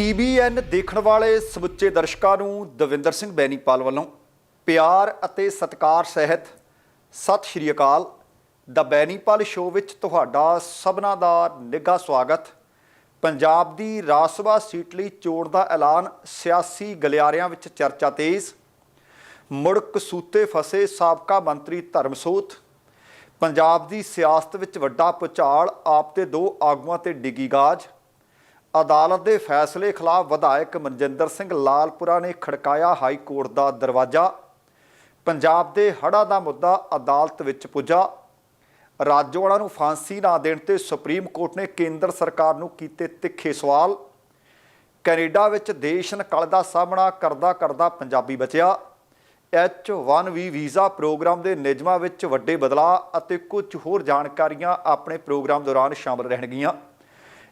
TBN ਦੇਖਣ ਵਾਲੇ ਸਮੁੱਚੇ ਦਰਸ਼ਕਾਂ ਨੂੰ ਦਵਿੰਦਰ ਸਿੰਘ ਬੈਨੀਪਾਲ ਵੱਲੋਂ ਪਿਆਰ ਅਤੇ ਸਤਿਕਾਰ ਸਹਿਤ ਸਤਿ ਸ਼੍ਰੀ ਅਕਾਲ। ਦਾ ਬੈਨੀਪਾਲ ਸ਼ੋਅ ਵਿੱਚ ਤੁਹਾਡਾ ਸਭਨਾਂ ਦਾ ਨਿੱਘਾ ਸਵਾਗਤ। ਪੰਜਾਬ ਦੀ ਰਾਜ ਸਭਾ ਸੀਟ ਲਈ ਚੋਣ ਦਾ ਐਲਾਨ ਸਿਆਸੀ ਗਲਿਆਰਿਆਂ ਵਿੱਚ ਚਰਚਾ ਤੇਜ਼। ਮੁੜ ਕਸੂਤੇ ਫਸੇ ਸਾਬਕਾ ਮੰਤਰੀ ਧਰਮਸੋਤ। ਪੰਜਾਬ ਦੀ ਸਿਆਸਤ ਵਿੱਚ ਵੱਡਾ ਪੁਚਾਲ, ਆਪ ਤੇ ਦੋ ਆਗੂਆਂ ਤੇ ਡਿੱਗੀ ਗਾਜ। ਅਦਾਲਤ ਦੇ ਫੈਸਲੇ ਖਿਲਾਫ ਵਿਧਾਇਕ ਮਨਜਿੰਦਰ ਸਿੰਘ ਲਾਲਪੁਰਾ ਨੇ ਖੜਕਾਇਆ ਹਾਈ ਕੋਰਟ ਦਾ ਦਰਵਾਜ਼ਾ। ਪੰਜਾਬ ਦੇ ਹੜ੍ਹਾਂ ਦਾ ਮੁੱਦਾ ਅਦਾਲਤ ਵਿੱਚ ਪੁੱਜਾ। ਰਾਜੋਆਣਾ ਨੂੰ ਫਾਂਸੀ ਨਾ ਦੇਣ ਤੇ ਸੁਪਰੀਮ ਕੋਰਟ ਨੇ ਕੇਂਦਰ ਸਰਕਾਰ ਨੂੰ ਕੀਤੇ ਤਿੱਖੇ ਸਵਾਲ। ਕੈਨੇਡਾ ਵਿੱਚ ਦੇਸ਼ ਨਕਲ ਦਾ ਸਾਹਮਣਾ ਕਰਦਾ ਕਰਦਾ ਪੰਜਾਬੀ ਬਚਿਆ। H1V ਵੀਜ਼ਾ ਪ੍ਰੋਗਰਾਮ ਦੇ ਨਿਯਮਾਂ ਵਿੱਚ ਵੱਡੇ ਬਦਲਾਅ ਅਤੇ ਕੁਝ ਹੋਰ ਜਾਣਕਾਰੀਆਂ ਆਪਣੇ ਪ੍ਰੋਗਰਾਮ ਦੌਰਾਨ ਸ਼ਾਮਲ ਰਹਿਣਗੀਆਂ।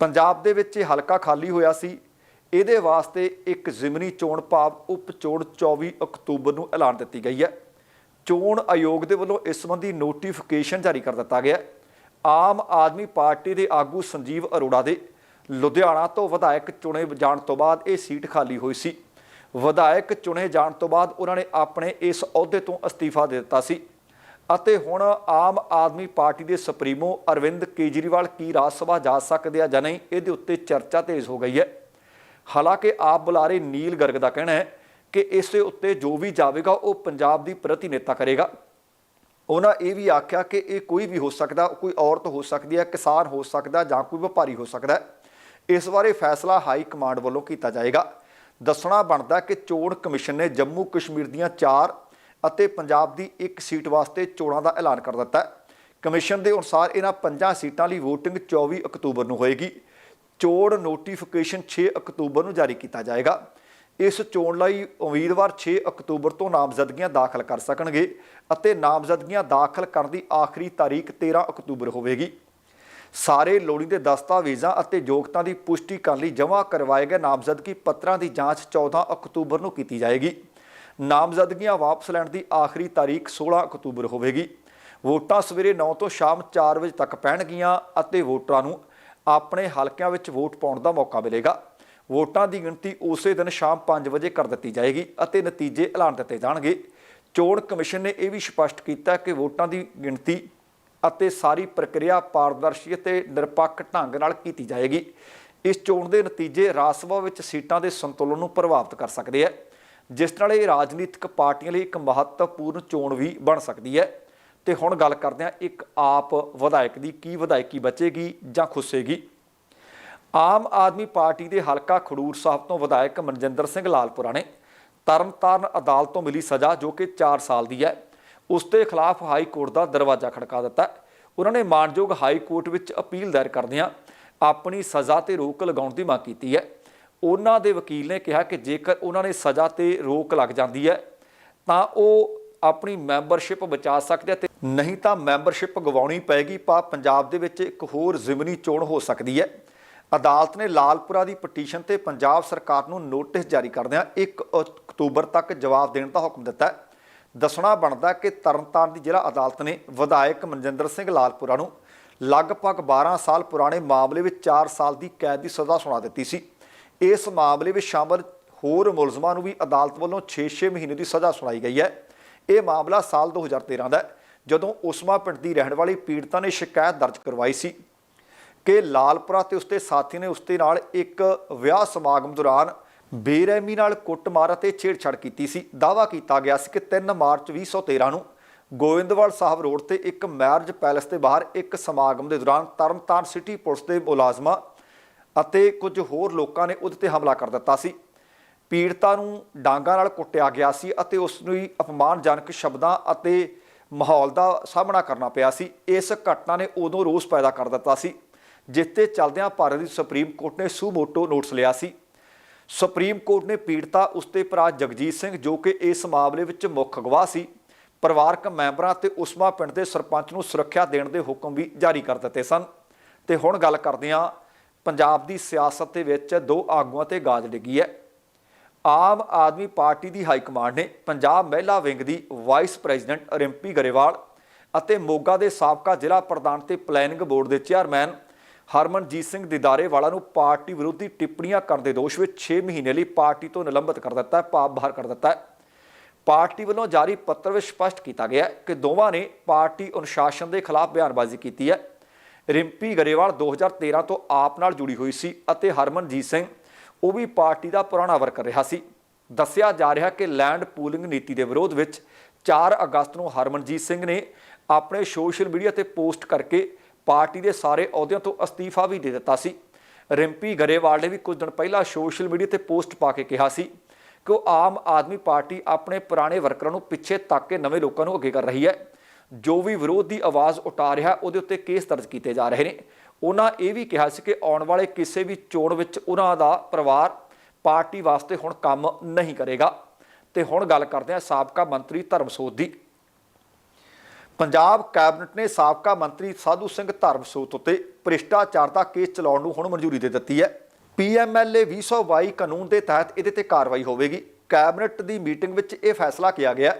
ਪੰਜਾਬ ਦੇ ਵਿੱਚ ਇਹ ਹਲਕਾ ਖਾਲੀ ਹੋਇਆ ਸੀ। ਇਹਦੇ ਵਾਸਤੇ ਇੱਕ ਜ਼ਿਮਨੀ ਚੋਣ ਭਾਵ ਉਪ ਚੋਣ 24 ਅਕਤੂਬਰ ਨੂੰ ਐਲਾਨ ਦਿੱਤੀ ਗਈ ਹੈ। ਚੋਣ ਆਯੋਗ ਦੇ ਵੱਲੋਂ ਇਸ ਸੰਬੰਧੀ ਨੋਟੀਫਿਕੇਸ਼ਨ ਜਾਰੀ ਕਰ ਦਿੱਤਾ ਗਿਆ ਆਮ ਆਦਮੀ ਪਾਰਟੀ ਦੇ ਆਗੂ ਸੰਜੀਵ ਅਰੋੜਾ ਦੇ ਲੁਧਿਆਣਾ ਤੋਂ ਵਿਧਾਇਕ ਚੁਣੇ ਜਾਣ ਤੋਂ ਬਾਅਦ ਇਹ ਸੀਟ ਖਾਲੀ ਹੋਈ ਸੀ। ਵਿਧਾਇਕ ਚੁਣੇ ਜਾਣ ਤੋਂ ਬਾਅਦ ਉਹਨਾਂ ਨੇ ਆਪਣੇ ਇਸ ਅਹੁਦੇ ਤੋਂ ਅਸਤੀਫਾ ਦੇ ਦਿੱਤਾ ਸੀ। ਅਤੇ ਹੁਣ ਆਮ ਆਦਮੀ ਪਾਰਟੀ ਦੇ ਸੁਪਰੀਮੋ ਅਰਵਿੰਦ ਕੇਜਰੀਵਾਲ ਕੀ ਰਾਜ ਸਭਾ ਜਾ ਸਕਦੇ ਆ ਜਾਂ ਨਹੀਂ, ਇਹਦੇ ਉੱਤੇ ਚਰਚਾ ਤੇਜ਼ ਹੋ ਗਈ ਹੈ। ਹਾਲਾਂਕਿ ਆਪ ਬੁਲਾਰੇ ਨੀਲ ਗਰਗ ਦਾ ਕਹਿਣਾ ਹੈ ਕਿ ਇਸ ਦੇ ਉੱਤੇ ਜੋ ਵੀ ਜਾਵੇਗਾ, ਉਹ ਪੰਜਾਬ ਦੀ ਪ੍ਰਤੀਨਿਧਤਾ ਕਰੇਗਾ। ਉਹਨਾਂ ਇਹ ਵੀ ਆਖਿਆ ਕਿ ਇਹ ਕੋਈ ਵੀ ਹੋ ਸਕਦਾ, ਕੋਈ ਔਰਤ ਹੋ ਸਕਦੀ ਹੈ, ਕਿਸਾਨ ਹੋ ਸਕਦਾ ਜਾਂ ਕੋਈ ਵਪਾਰੀ ਹੋ ਸਕਦਾ ਇਸ ਬਾਰੇ ਫੈਸਲਾ ਹਾਈ ਕਮਾਂਡ ਵੱਲੋਂ ਕੀਤਾ ਜਾਏਗਾ। ਦੱਸਣਾ ਬਣਦਾ ਕਿ ਚੋਣ ਕਮਿਸ਼ਨ ਨੇ ਜੰਮੂ ਕਸ਼ਮੀਰ ਦੀਆਂ 4 ਅਤੇ ਪੰਜਾਬ ਦੀ ਇੱਕ ਸੀਟ ਵਾਸਤੇ ਚੋਣਾਂ ਦਾ ਐਲਾਨ ਕਰ ਦਿੱਤਾ ਹੈ। ਕਮਿਸ਼ਨ ਦੇ ਅਨੁਸਾਰ ਇਹਨਾਂ ਪੰਜਾਂ ਸੀਟਾਂ ਲਈ VOTING 24 ਅਕਤੂਬਰ ਨੂੰ ਹੋਏਗੀ। ਚੋਣ ਨੋਟੀਫਿਕੇਸ਼ਨ 6 ਅਕਤੂਬਰ ਨੂੰ ਜਾਰੀ ਕੀਤਾ ਜਾਏਗਾ। ਇਸ ਚੋਣ ਲਈ ਉਮੀਦਵਾਰ 6 ਅਕਤੂਬਰ ਤੋਂ ਨਾਮਜ਼ਦਗੀਆਂ ਦਾਖਲ ਕਰ ਸਕਣਗੇ ਅਤੇ ਨਾਮਜ਼ਦਗੀਆਂ ਦਾਖਲ ਕਰਨ ਦੀ ਆਖਰੀ ਤਾਰੀਖ 13 ਅਕਤੂਬਰ ਹੋਵੇਗੀ। ਸਾਰੇ ਲੋੜੀਂਦੇ ਦਸਤਾਵੇਜ਼ਾਂ ਅਤੇ ਯੋਗਤਾ ਦੀ ਪੁਸ਼ਟੀ ਕਰਨ ਲਈ ਜਮ੍ਹਾਂ ਕਰਵਾਏ ਗਏ ਨਾਮਜ਼ਦਗੀ ਪੱਤਰਾਂ ਦੀ ਜਾਂਚ 14 ਅਕਤੂਬਰ ਨੂੰ ਕੀਤੀ ਜਾਏਗੀ। ਨਾਮਜ਼ਦਗੀਆਂ ਵਾਪਸ ਲੈਣ ਦੀ ਆਖਰੀ ਤਾਰੀਖ 16 ਅਕਤੂਬਰ ਹੋਵੇਗੀ। ਵੋਟਾਂ ਸਵੇਰੇ 9 ਤੋਂ ਸ਼ਾਮ 4 ਵਜੇ ਤੱਕ ਪੈਣਗੀਆਂ ਅਤੇ ਵੋਟਰਾਂ ਨੂੰ ਆਪਣੇ ਹਲਕਿਆਂ ਵਿੱਚ ਵੋਟ ਪਾਉਣ ਦਾ ਮੌਕਾ ਮਿਲੇਗਾ। ਵੋਟਾਂ ਦੀ ਗਿਣਤੀ ਉਸੇ ਦਿਨ ਸ਼ਾਮ 5 ਵਜੇ ਕਰ ਦਿੱਤੀ ਜਾਏਗੀ ਅਤੇ ਨਤੀਜੇ ਐਲਾਨ ਦਿੱਤੇ ਜਾਣਗੇ। ਚੋਣ ਕਮਿਸ਼ਨ ਨੇ ਇਹ ਵੀ ਸਪਸ਼ਟ ਕੀਤਾ ਕਿ ਵੋਟਾਂ ਦੀ ਗਿਣਤੀ ਅਤੇ ਸਾਰੀ ਪ੍ਰਕਿਰਿਆ ਪਾਰਦਰਸ਼ੀ ਅਤੇ ਨਿਰਪੱਖ ਢੰਗ ਨਾਲ ਕੀਤੀ ਜਾਏਗੀ। ਇਸ ਚੋਣ ਦੇ ਨਤੀਜੇ ਰਾਜ ਸਭਾ ਵਿੱਚ ਸੀਟਾਂ ਦੇ ਸੰਤੁਲਨ ਨੂੰ ਪ੍ਰਭਾਵਿਤ ਕਰ ਸਕਦੇ ਹੈ ਜਿਸ ਨਾਲ ਇਹ ਰਾਜਨੀਤਿਕ ਪਾਰਟੀਆਂ ਲਈ ਇੱਕ ਮਹੱਤਵਪੂਰਨ ਚੋਣ ਵੀ ਬਣ ਸਕਦੀ ਹੈ। ਤੇ ਹੁਣ ਗੱਲ ਕਰਦੇ ਹਾਂ ਇੱਕ ਆਪ ਵਿਧਾਇਕ ਦੀ, ਕੀ ਵਿਧਾਇਕੀ ਬਚੇਗੀ ਜਾਂ ਖੁੱਸੇਗੀ? ਆਮ ਆਦਮੀ ਪਾਰਟੀ ਦੇ ਹਲਕਾ ਖਡੂਰ ਸਾਹਿਬ ਤੋਂ ਵਿਧਾਇਕ ਮਨਜਿੰਦਰ ਸਿੰਘ ਲਾਲਪੁਰਾ ਨੇ ਤਰਨਤਾਰਨ ਅਦਾਲਤ ਤੋਂ ਮਿਲੀ ਸਜ਼ਾ, ਜੋ ਕਿ 4 ਸਾਲ ਦੀ ਹੈ। ਉਸ ਦੇ ਖਿਲਾਫ ਹਾਈ ਕੋਰਟ ਦਾ ਦਰਵਾਜ਼ਾ ਖੜਕਾ ਦਿੱਤਾ ਉਹਨਾਂ ਨੇ ਮਾਨਯੋਗ ਹਾਈ ਕੋਰਟ ਵਿੱਚ ਅਪੀਲ ਦਾਇਰ ਕਰਦਿਆਂ ਆਪਣੀ ਸਜ਼ਾ ਤੇ ਰੋਕ ਲਗਾਉਣ ਦੀ ਮੰਗ ਕੀਤੀ ਹੈ। ਉਹਨਾਂ ਦੇ ਵਕੀਲ ਨੇ ਕਿਹਾ ਕਿ ਜੇਕਰ ਉਹਨਾਂ ਨੇ ਸਜ਼ਾ ਤੇ ਰੋਕ ਲੱਗ ਜਾਂਦੀ ਹੈ, ਤਾਂ ਉਹ ਆਪਣੀ ਮੈਂਬਰਸ਼ਿਪ ਬਚਾ ਸਕਦੇ ਆ ਤੇ ਨਹੀਂ ਤਾਂ ਮੈਂਬਰਸ਼ਿਪ ਗਵਾਉਣੀ ਪਏਗੀ ਪਾ ਪੰਜਾਬ ਦੇ ਵਿੱਚ ਇੱਕ ਹੋਰ ਜ਼ਿਮਨੀ ਚੋਣ ਹੋ ਸਕਦੀ ਹੈ। ਅਦਾਲਤ ਨੇ ਲਾਲਪੁਰਾ ਦੀ ਪਟੀਸ਼ਨ ਤੇ ਪੰਜਾਬ ਸਰਕਾਰ ਨੂੰ ਨੋਟਿਸ ਜਾਰੀ ਕਰਦਿਆਂ 1 ਅਕਤੂਬਰ ਤੱਕ ਜਵਾਬ ਦੇਣ ਦਾ ਹੁਕਮ ਦਿੱਤਾ ਹੈ। ਦੱਸਣਾ ਬਣਦਾ ਕਿ ਤਰਨਤਾਰਨ ਦੀ ਜ਼ਿਲ੍ਹਾ ਅਦਾਲਤ ਨੇ ਵਿਧਾਇਕ ਮਨਜਿੰਦਰ ਸਿੰਘ ਲਾਲਪੁਰਾ ਨੂੰ ਲਗਭਗ 12 ਸਾਲ ਪੁਰਾਣੇ ਮਾਮਲੇ ਵਿੱਚ 4 ਸਾਲ ਦੀ ਕੈਦ ਦੀ ਸਜ਼ਾ ਸੁਣਾ ਦਿੱਤੀ ਸੀ। ਇਸ ਮਾਮਲੇ ਵਿੱਚ ਸ਼ਾਮਲ ਹੋਰ ਮੁਲਜ਼ਮਾਂ ਨੂੰ ਵੀ ਅਦਾਲਤ ਵੱਲੋਂ 6-6 ਮਹੀਨੇ ਦੀ ਸਜ਼ਾ ਸੁਣਾਈ ਗਈ ਹੈ। ਇਹ ਮਾਮਲਾ ਸਾਲ 2013 ਦਾ ਹੈ, ਜਦੋਂ ਉਸਮਾ ਪਿੰਡ ਦੀ ਰਹਿਣ ਵਾਲੀ ਪੀੜਤਾ ਨੇ ਸ਼ਿਕਾਇਤ ਦਰਜ ਕਰਵਾਈ ਸੀ ਕਿ ਲਾਲਪੁਰਾ ਤੇ ਉਸਦੇ ਸਾਥੀ ਨੇ ਉਸਦੇ ਨਾਲ ਇੱਕ ਵਿਆਹ ਸਮਾਗਮ ਦੌਰਾਨ ਬੇਰਹਿਮੀ ਨਾਲ ਕੁੱਟਮਾਰ ਅਤੇ ਛੇੜਛਾੜ ਕੀਤੀ ਸੀ। ਦਾਵਾ ਕੀਤਾ ਗਿਆ ਸੀ ਕਿ 3 ਮਾਰਚ 2013 ਨੂੰ ਗੋਇੰਦਵਾਲ ਸਾਹਿਬ ਰੋਡ ਤੇ ਇੱਕ ਮੈਰਿਜ ਪੈਲਸ ਦੇ ਬਾਹਰ ਇੱਕ ਸਮਾਗਮ ਦੇ ਦੌਰਾਨ ਤਰਨਤਾਰਨ ਸਿਟੀ ਪੁਲਿਸ ਦੇ ਮੁਲਾਜ਼ਮਾਂ ਅਤੇ ਕੁਝ ਹੋਰ ਲੋਕਾਂ ਨੇ ਉਹਦੇ ਤੇ ਹਮਲਾ ਕਰ ਦਿੱਤਾ ਸੀ। ਪੀੜਤਾ ਨੂੰ ਡਾਂਗਾ ਨਾਲ ਕੁੱਟਿਆ ਗਿਆ ਸੀ ਅਤੇ ਉਸ ਨੂੰ ਹੀ ਅਪਮਾਨਜਨਕ ਸ਼ਬਦਾਂ ਅਤੇ ਮਾਹੌਲ ਦਾ ਸਾਹਮਣਾ ਕਰਨਾ ਪਿਆ ਸੀ। ਇਸ ਘਟਨਾ ਨੇ ਉਦੋਂ ਰੋਸ ਪੈਦਾ ਕਰ ਦਿੱਤਾ ਸੀ ਜਿਸ ਤੇ ਚੱਲਦਿਆਂ ਭਾਰਤ ਦੀ ਸੁਪਰੀਮ ਕੋਰਟ ਨੇ ਸੂਮੋਟੋ ਨੋਟਿਸ ਲਿਆ ਸੀ। ਸੁਪਰੀਮ ਕੋਰਟ ਨੇ ਪੀੜਤਾ ਉਸਤੇ ਭਰਾ ਜਗਜੀਤ ਸਿੰਘ ਜੋ ਕਿ ਇਸ ਮਾਮਲੇ ਵਿੱਚ ਮੁੱਖ ਗਵਾਹ ਸੀ, ਪਰਿਵਾਰਕ ਮੈਂਬਰਾਂ ਤੇ ਉਸਮਾ ਪਿੰਡ ਦੇ ਸਰਪੰਚ ਨੂੰ ਸੁਰੱਖਿਆ ਦੇਣ ਦੇ ਹੁਕਮ ਵੀ ਜਾਰੀ ਕਰ ਦਿੱਤੇ ਸਨ। ਤੇ ਹੁਣ ਗੱਲ ਕਰਦੇ ਹਾਂ ਪੰਜਾਬ ਦੀ ਸਿਆਸਤ ਦੇ ਵਿੱਚ ਦੋ ਆਗੂਆਂ ਤੇ ਗਾਜ ਡਿੱਗੀ ਹੈ। ਆਮ ਆਦਮੀ ਪਾਰਟੀ ਦੀ ਹਾਈ ਕਮਾਂਡ ਨੇ ਪੰਜਾਬ ਮਹਿਲਾ ਵਿੰਗ ਦੀ ਵਾਈਸ ਪ੍ਰੈਜ਼ੀਡੈਂਟ ਰਿੰਪੀ ਗਰੇਵਾਲ ਅਤੇ ਮੋਗਾ ਦੇ ਸਾਬਕਾ ਜ਼ਿਲ੍ਹਾ ਪ੍ਰਧਾਨ ਤੇ ਪਲੈਨਿੰਗ ਬੋਰਡ ਦੇ ਚੇਅਰਮੈਨ ਹਰਮਨਜੀਤ ਸਿੰਘ ਦਿਦਾਰੇ ਵਾਲਾ ਨੂੰ ਪਾਰਟੀ ਵਿਰੋਧੀ ਟਿੱਪਣੀਆਂ ਕਰਨ ਦੇ ਦੋਸ਼ ਵਿੱਚ 6 ਮਹੀਨੇ ਲਈ ਪਾਰਟੀ ਤੋਂ ਨਿਲੰਬਿਤ ਕਰ ਦਿੱਤਾ ਹੈ, ਭਾਵ ਬਾਹਰ ਕਰ ਦਿੱਤਾ ਹੈ। ਪਾਰਟੀ ਵੱਲੋਂ ਜਾਰੀ ਪੱਤਰ ਵਿੱਚ ਸਪਸ਼ਟ ਕੀਤਾ ਗਿਆ ਕਿ ਦੋਵਾਂ ਨੇ ਪਾਰਟੀ ਅਨੁਸ਼ਾਸਨ ਦੇ ਖਿਲਾਫ ਬਿਆਨਬਾਜ਼ੀ ਕੀਤੀ ਹੈ। ਰਿੰਪੀ ਗਰੇਵਾਲ 2013 ਤੋਂ ਆਪ ਨਾਲ ਜੁੜੀ ਹੋਈ ਸੀ ਅਤੇ ਹਰਮਨਜੀਤ ਸਿੰਘ, ਉਹ ਵੀ ਪਾਰਟੀ ਦਾ ਪੁਰਾਣਾ ਵਰਕਰ ਰਿਹਾ ਸੀ। ਦੱਸਿਆ ਜਾ ਰਿਹਾ ਕਿ ਲੈਂਡ ਪੂਲਿੰਗ ਨੀਤੀ ਦੇ ਵਿਰੋਧ ਵਿੱਚ 4 ਅਗਸਤ ਨੂੰ ਹਰਮਨਜੀਤ ਸਿੰਘ ਨੇ ਆਪਣੇ ਸੋਸ਼ਲ ਮੀਡੀਆ ਤੇ ਪੋਸਟ ਕਰਕੇ ਪਾਰਟੀ ਦੇ ਸਾਰੇ ਅਹੁਦਿਆਂ ਤੋਂ ਅਸਤੀਫਾ ਵੀ ਦੇ ਦਿੱਤਾ ਸੀ। ਰਿੰਪੀ ਗਰੇਵਾਲ ਨੇ ਵੀ ਕੁਝ ਦਿਨ ਪਹਿਲਾਂ ਸੋਸ਼ਲ ਮੀਡੀਆ ਤੇ ਪੋਸਟ ਪਾ ਕੇ ਕਿਹਾ ਸੀ ਕਿ ਉਹ ਆਮ ਆਦਮੀ ਪਾਰਟੀ ਆਪਣੇ ਪੁਰਾਣੇ ਵਰਕਰਾਂ ਨੂੰ ਪਿੱਛੇ ਤੱਕ ਕੇ ਨਵੇਂ ਲੋਕਾਂ ਨੂੰ ਅੱਗੇ ਕਰ ਰਹੀ ਹੈ। ਜੋ ਵੀ ਵਿਰੋਧ ਦੀ ਆਵਾਜ਼ ਉਠਾ ਰਿਹਾ, ਉਹਦੇ ਉੱਤੇ ਕੇਸ ਦਰਜ ਕੀਤੇ ਜਾ ਰਹੇ ਨੇ। ਉਹਨਾਂ ਇਹ ਵੀ ਕਿਹਾ ਸੀ ਕਿ ਆਉਣ ਵਾਲੇ ਕਿਸੇ ਵੀ ਚੋਣ ਵਿੱਚ ਉਹਨਾਂ ਦਾ ਪਰਿਵਾਰ ਪਾਰਟੀ ਵਾਸਤੇ ਹੁਣ ਕੰਮ ਨਹੀਂ ਕਰੇਗਾ। ਤੇ ਹੁਣ ਗੱਲ ਕਰਦੇ ਹਾਂ ਸਾਬਕਾ ਮੰਤਰੀ ਧਰਮਸੋਤ ਦੀ। ਪੰਜਾਬ ਕੈਬਨਿਟ ਨੇ ਸਾਬਕਾ ਮੰਤਰੀ ਸਾਧੂ ਸਿੰਘ ਧਰਮਸੋਤ ਉੱਤੇ ਭ੍ਰਿਸ਼ਟਾਚਾਰ ਦਾ ਕੇਸ ਚਲਾਉਣ ਨੂੰ ਹੁਣ ਮਨਜ਼ੂਰੀ ਦੇ ਦਿੱਤੀ ਹੈ। ਪੀਐਮਐਲਏ 222 ਕਾਨੂੰਨ ਦੇ ਤਹਿਤ ਇਹਦੇ ਤੇ ਕਾਰਵਾਈ ਹੋਵੇਗੀ। ਕੈਬਨਿਟ ਦੀ ਮੀਟਿੰਗ ਵਿੱਚ ਇਹ ਫੈਸਲਾ ਕੀਤਾ ਗਿਆ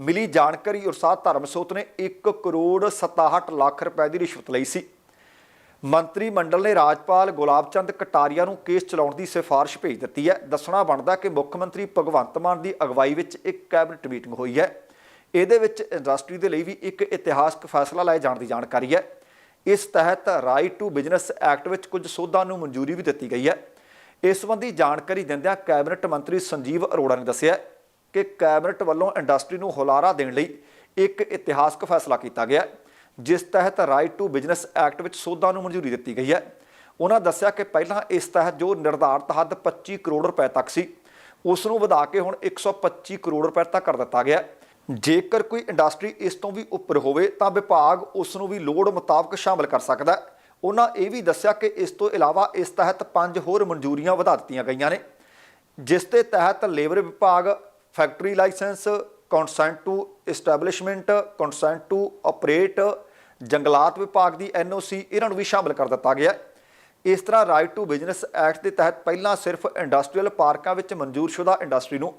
ਮਿਲੀ ਜਾਣਕਾਰੀ ਅਨੁਸਾਰ ਧਰਮਸੋਤ ਨੇ 1 ਕਰੋੜ 67 ਲੱਖ ਰੁਪਏ ਦੀ ਰਿਸ਼ਵਤ ਲਈ ਸੀ। ਮੰਤਰੀ ਮੰਡਲ ਨੇ ਰਾਜਪਾਲ ਗੁਲਾਬ ਚੰਦ ਕਟਾਰੀਆ ਨੂੰ ਕੇਸ ਚਲਾਉਣ ਦੀ ਸਿਫਾਰਿਸ਼ ਭੇਜ ਦਿੱਤੀ ਹੈ। ਦੱਸਣਾ ਬਣਦਾ ਕਿ ਮੁੱਖ ਮੰਤਰੀ ਭਗਵੰਤ ਮਾਨ ਦੀ ਅਗਵਾਈ ਵਿੱਚ ਇੱਕ ਕੈਬਨਿਟ ਮੀਟਿੰਗ ਹੋਈ ਹੈ। ਇਹਦੇ ਵਿੱਚ ਇੰਡਸਟਰੀ ਦੇ ਲਈ ਵੀ ਇੱਕ ਇਤਿਹਾਸਕ ਫੈਸਲਾ ਲਏ ਜਾਣ ਦੀ ਜਾਣਕਾਰੀ ਹੈ। ਇਸ ਤਹਿਤ ਰਾਈਟ ਟੂ ਬਿਜ਼ਨਸ ਐਕਟ ਵਿੱਚ ਕੁਝ ਸੋਧਾਂ ਨੂੰ ਮਨਜ਼ੂਰੀ ਵੀ ਦਿੱਤੀ ਗਈ ਹੈ। ਇਸ ਸੰਬੰਧੀ ਜਾਣਕਾਰੀ ਦਿੰਦਿਆਂ ਕੈਬਨਿਟ ਮੰਤਰੀ ਸੰਜੀਵ ਅਰੋੜਾ ਨੇ ਦੱਸਿਆ ਕਿ ਕੈਬਨਿਟ ਵੱਲੋਂ ਇੰਡਸਟਰੀ ਨੂੰ ਹੁਲਾਰਾ ਦੇਣ ਲਈ ਇੱਕ ਇਤਿਹਾਸਕ ਫੈਸਲਾ ਕੀਤਾ ਗਿਆ ਜਿਸ ਤਹਿਤ ਰਾਈਟ ਟੂ ਬਿਜ਼ਨਸ ਐਕਟ ਵਿੱਚ ਸੋਧਾਂ ਨੂੰ ਮਨਜ਼ੂਰੀ ਦਿੱਤੀ ਗਈ ਹੈ। ਉਹਨਾਂ ਦੱਸਿਆ ਕਿ ਪਹਿਲਾਂ ਇਸ ਤਹਿਤ ਜੋ ਨਿਰਧਾਰਤ ਹੱਦ 25 ਕਰੋੜ ਰੁਪਏ ਤੱਕ ਸੀ, ਉਸ ਨੂੰ ਵਧਾ ਕੇ ਹੁਣ 125 ਕਰੋੜ ਰੁਪਏ ਤੱਕ ਕਰ ਦਿੱਤਾ ਗਿਆ ਜੇਕਰ ਕੋਈ ਇੰਡਸਟਰੀ ਇਸ ਤੋਂ ਵੀ ਉੱਪਰ ਹੋਵੇ, ਤਾਂ ਵਿਭਾਗ ਉਸ ਨੂੰ ਵੀ ਲੋੜ ਮੁਤਾਬਕ ਸ਼ਾਮਲ ਕਰ ਸਕਦਾ ਹੈ। ਉਹਨਾਂ ਇਹ ਵੀ ਦੱਸਿਆ ਕਿ ਇਸ ਤੋਂ ਇਲਾਵਾ ਇਸ ਤਹਿਤ ਪੰਜ ਹੋਰ ਮਨਜ਼ੂਰੀਆਂ ਵਧਾ ਦਿੱਤੀਆਂ ਗਈਆਂ ਨੇ, ਜਿਸ ਦੇ ਤਹਿਤ ਲੇਬਰ ਵਿਭਾਗ factory licence consent to establishment consent to operate ਜੰਗਲਾਤ ਵਿਭਾਗ ਦੀ ਐਨਓਸੀ ਇਹਨਾਂ ਨੂੰ ਵੀ ਸ਼ਾਮਲ ਕਰ ਦਿੱਤਾ ਗਿਆ ਇਸ ਤਰ੍ਹਾਂ ਰਾਈਟ ਟੂ ਬਿਜ਼ਨਸ ਐਕਟ ਦੇ ਤਹਿਤ ਪਹਿਲਾਂ ਸਿਰਫ ਇੰਡਸਟਰੀਅਲ ਪਾਰਕਾਂ ਵਿੱਚ ਮਨਜ਼ੂਰਸ਼ੁਦਾ ਇੰਡਸਟਰੀ ਨੂੰ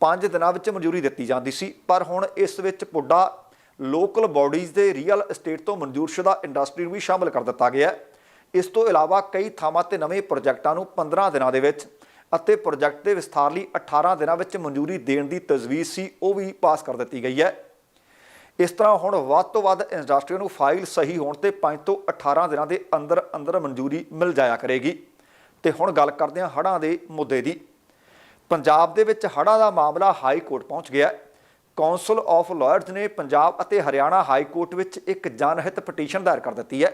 5 ਦਿਨਾਂ ਵਿੱਚ ਮਨਜ਼ੂਰੀ ਦਿੱਤੀ ਜਾਂਦੀ ਸੀ, ਪਰ ਹੁਣ ਇਸ ਵਿੱਚ ਪੁੱਡਾ ਲੋਕਲ ਬਾਡੀਜ਼ ਦੇ ਰੀਅਲ ਅਸਟੇਟ ਤੋਂ ਮਨਜ਼ੂਰਸ਼ੁਦਾ ਇੰਡਸਟਰੀ ਨੂੰ ਵੀ ਸ਼ਾਮਲ ਕਰ ਦਿੱਤਾ ਗਿਆ ਇਸ ਤੋਂ ਇਲਾਵਾ ਕਈ ਥਾਵਾਂ ਤੇ ਨਵੇਂ ਪ੍ਰੋਜੈਕਟਾਂ ਨੂੰ 15 ਦਿਨਾਂ ਦੇ ਵਿੱਚ ਅਤੇ ਪ੍ਰੋਜੈਕਟ ਦੇ ਵਿਸਥਾਰ ਲਈ 18 ਦਿਨਾਂ ਵਿੱਚ ਮਨਜ਼ੂਰੀ ਦੇਣ ਦੀ ਤਜਵੀਜ਼ ਸੀ, ਉਹ ਵੀ ਪਾਸ ਕਰ ਦਿੱਤੀ ਗਈ ਹੈ। ਇਸ ਤਰ੍ਹਾਂ ਹੁਣ ਵੱਧ ਤੋਂ ਵੱਧ ਇੰਡਸਟਰੀ ਨੂੰ ਫਾਈਲ ਸਹੀ ਹੋਣ ਤੇ 5 ਤੋਂ 18 ਦਿਨਾਂ ਦੇ ਅੰਦਰ ਅੰਦਰ ਮਨਜ਼ੂਰੀ ਮਿਲ ਜਾਇਆ ਕਰੇਗੀ। ਤੇ ਹੁਣ ਗੱਲ ਕਰਦੇ ਹਾਂ ਹੜ੍ਹਾਂ ਦੇ ਮੁੱਦੇ ਦੀ। ਪੰਜਾਬ ਦੇ ਵਿੱਚ ਹੜ੍ਹਾਂ ਦਾ ਮਾਮਲਾ ਹਾਈ ਕੋਰਟ ਪਹੁੰਚ ਗਿਆ ਕੌਂਸਲ ਆਫ ਲਾਇਰਜ਼ ਨੇ ਪੰਜਾਬ ਅਤੇ ਹਰਿਆਣਾ ਹਾਈ ਕੋਰਟ ਵਿੱਚ ਇੱਕ ਜਨਹਿਤ ਪਟੀਸ਼ਨ ਦਾਇਰ ਕਰ ਦਿੱਤੀ ਹੈ।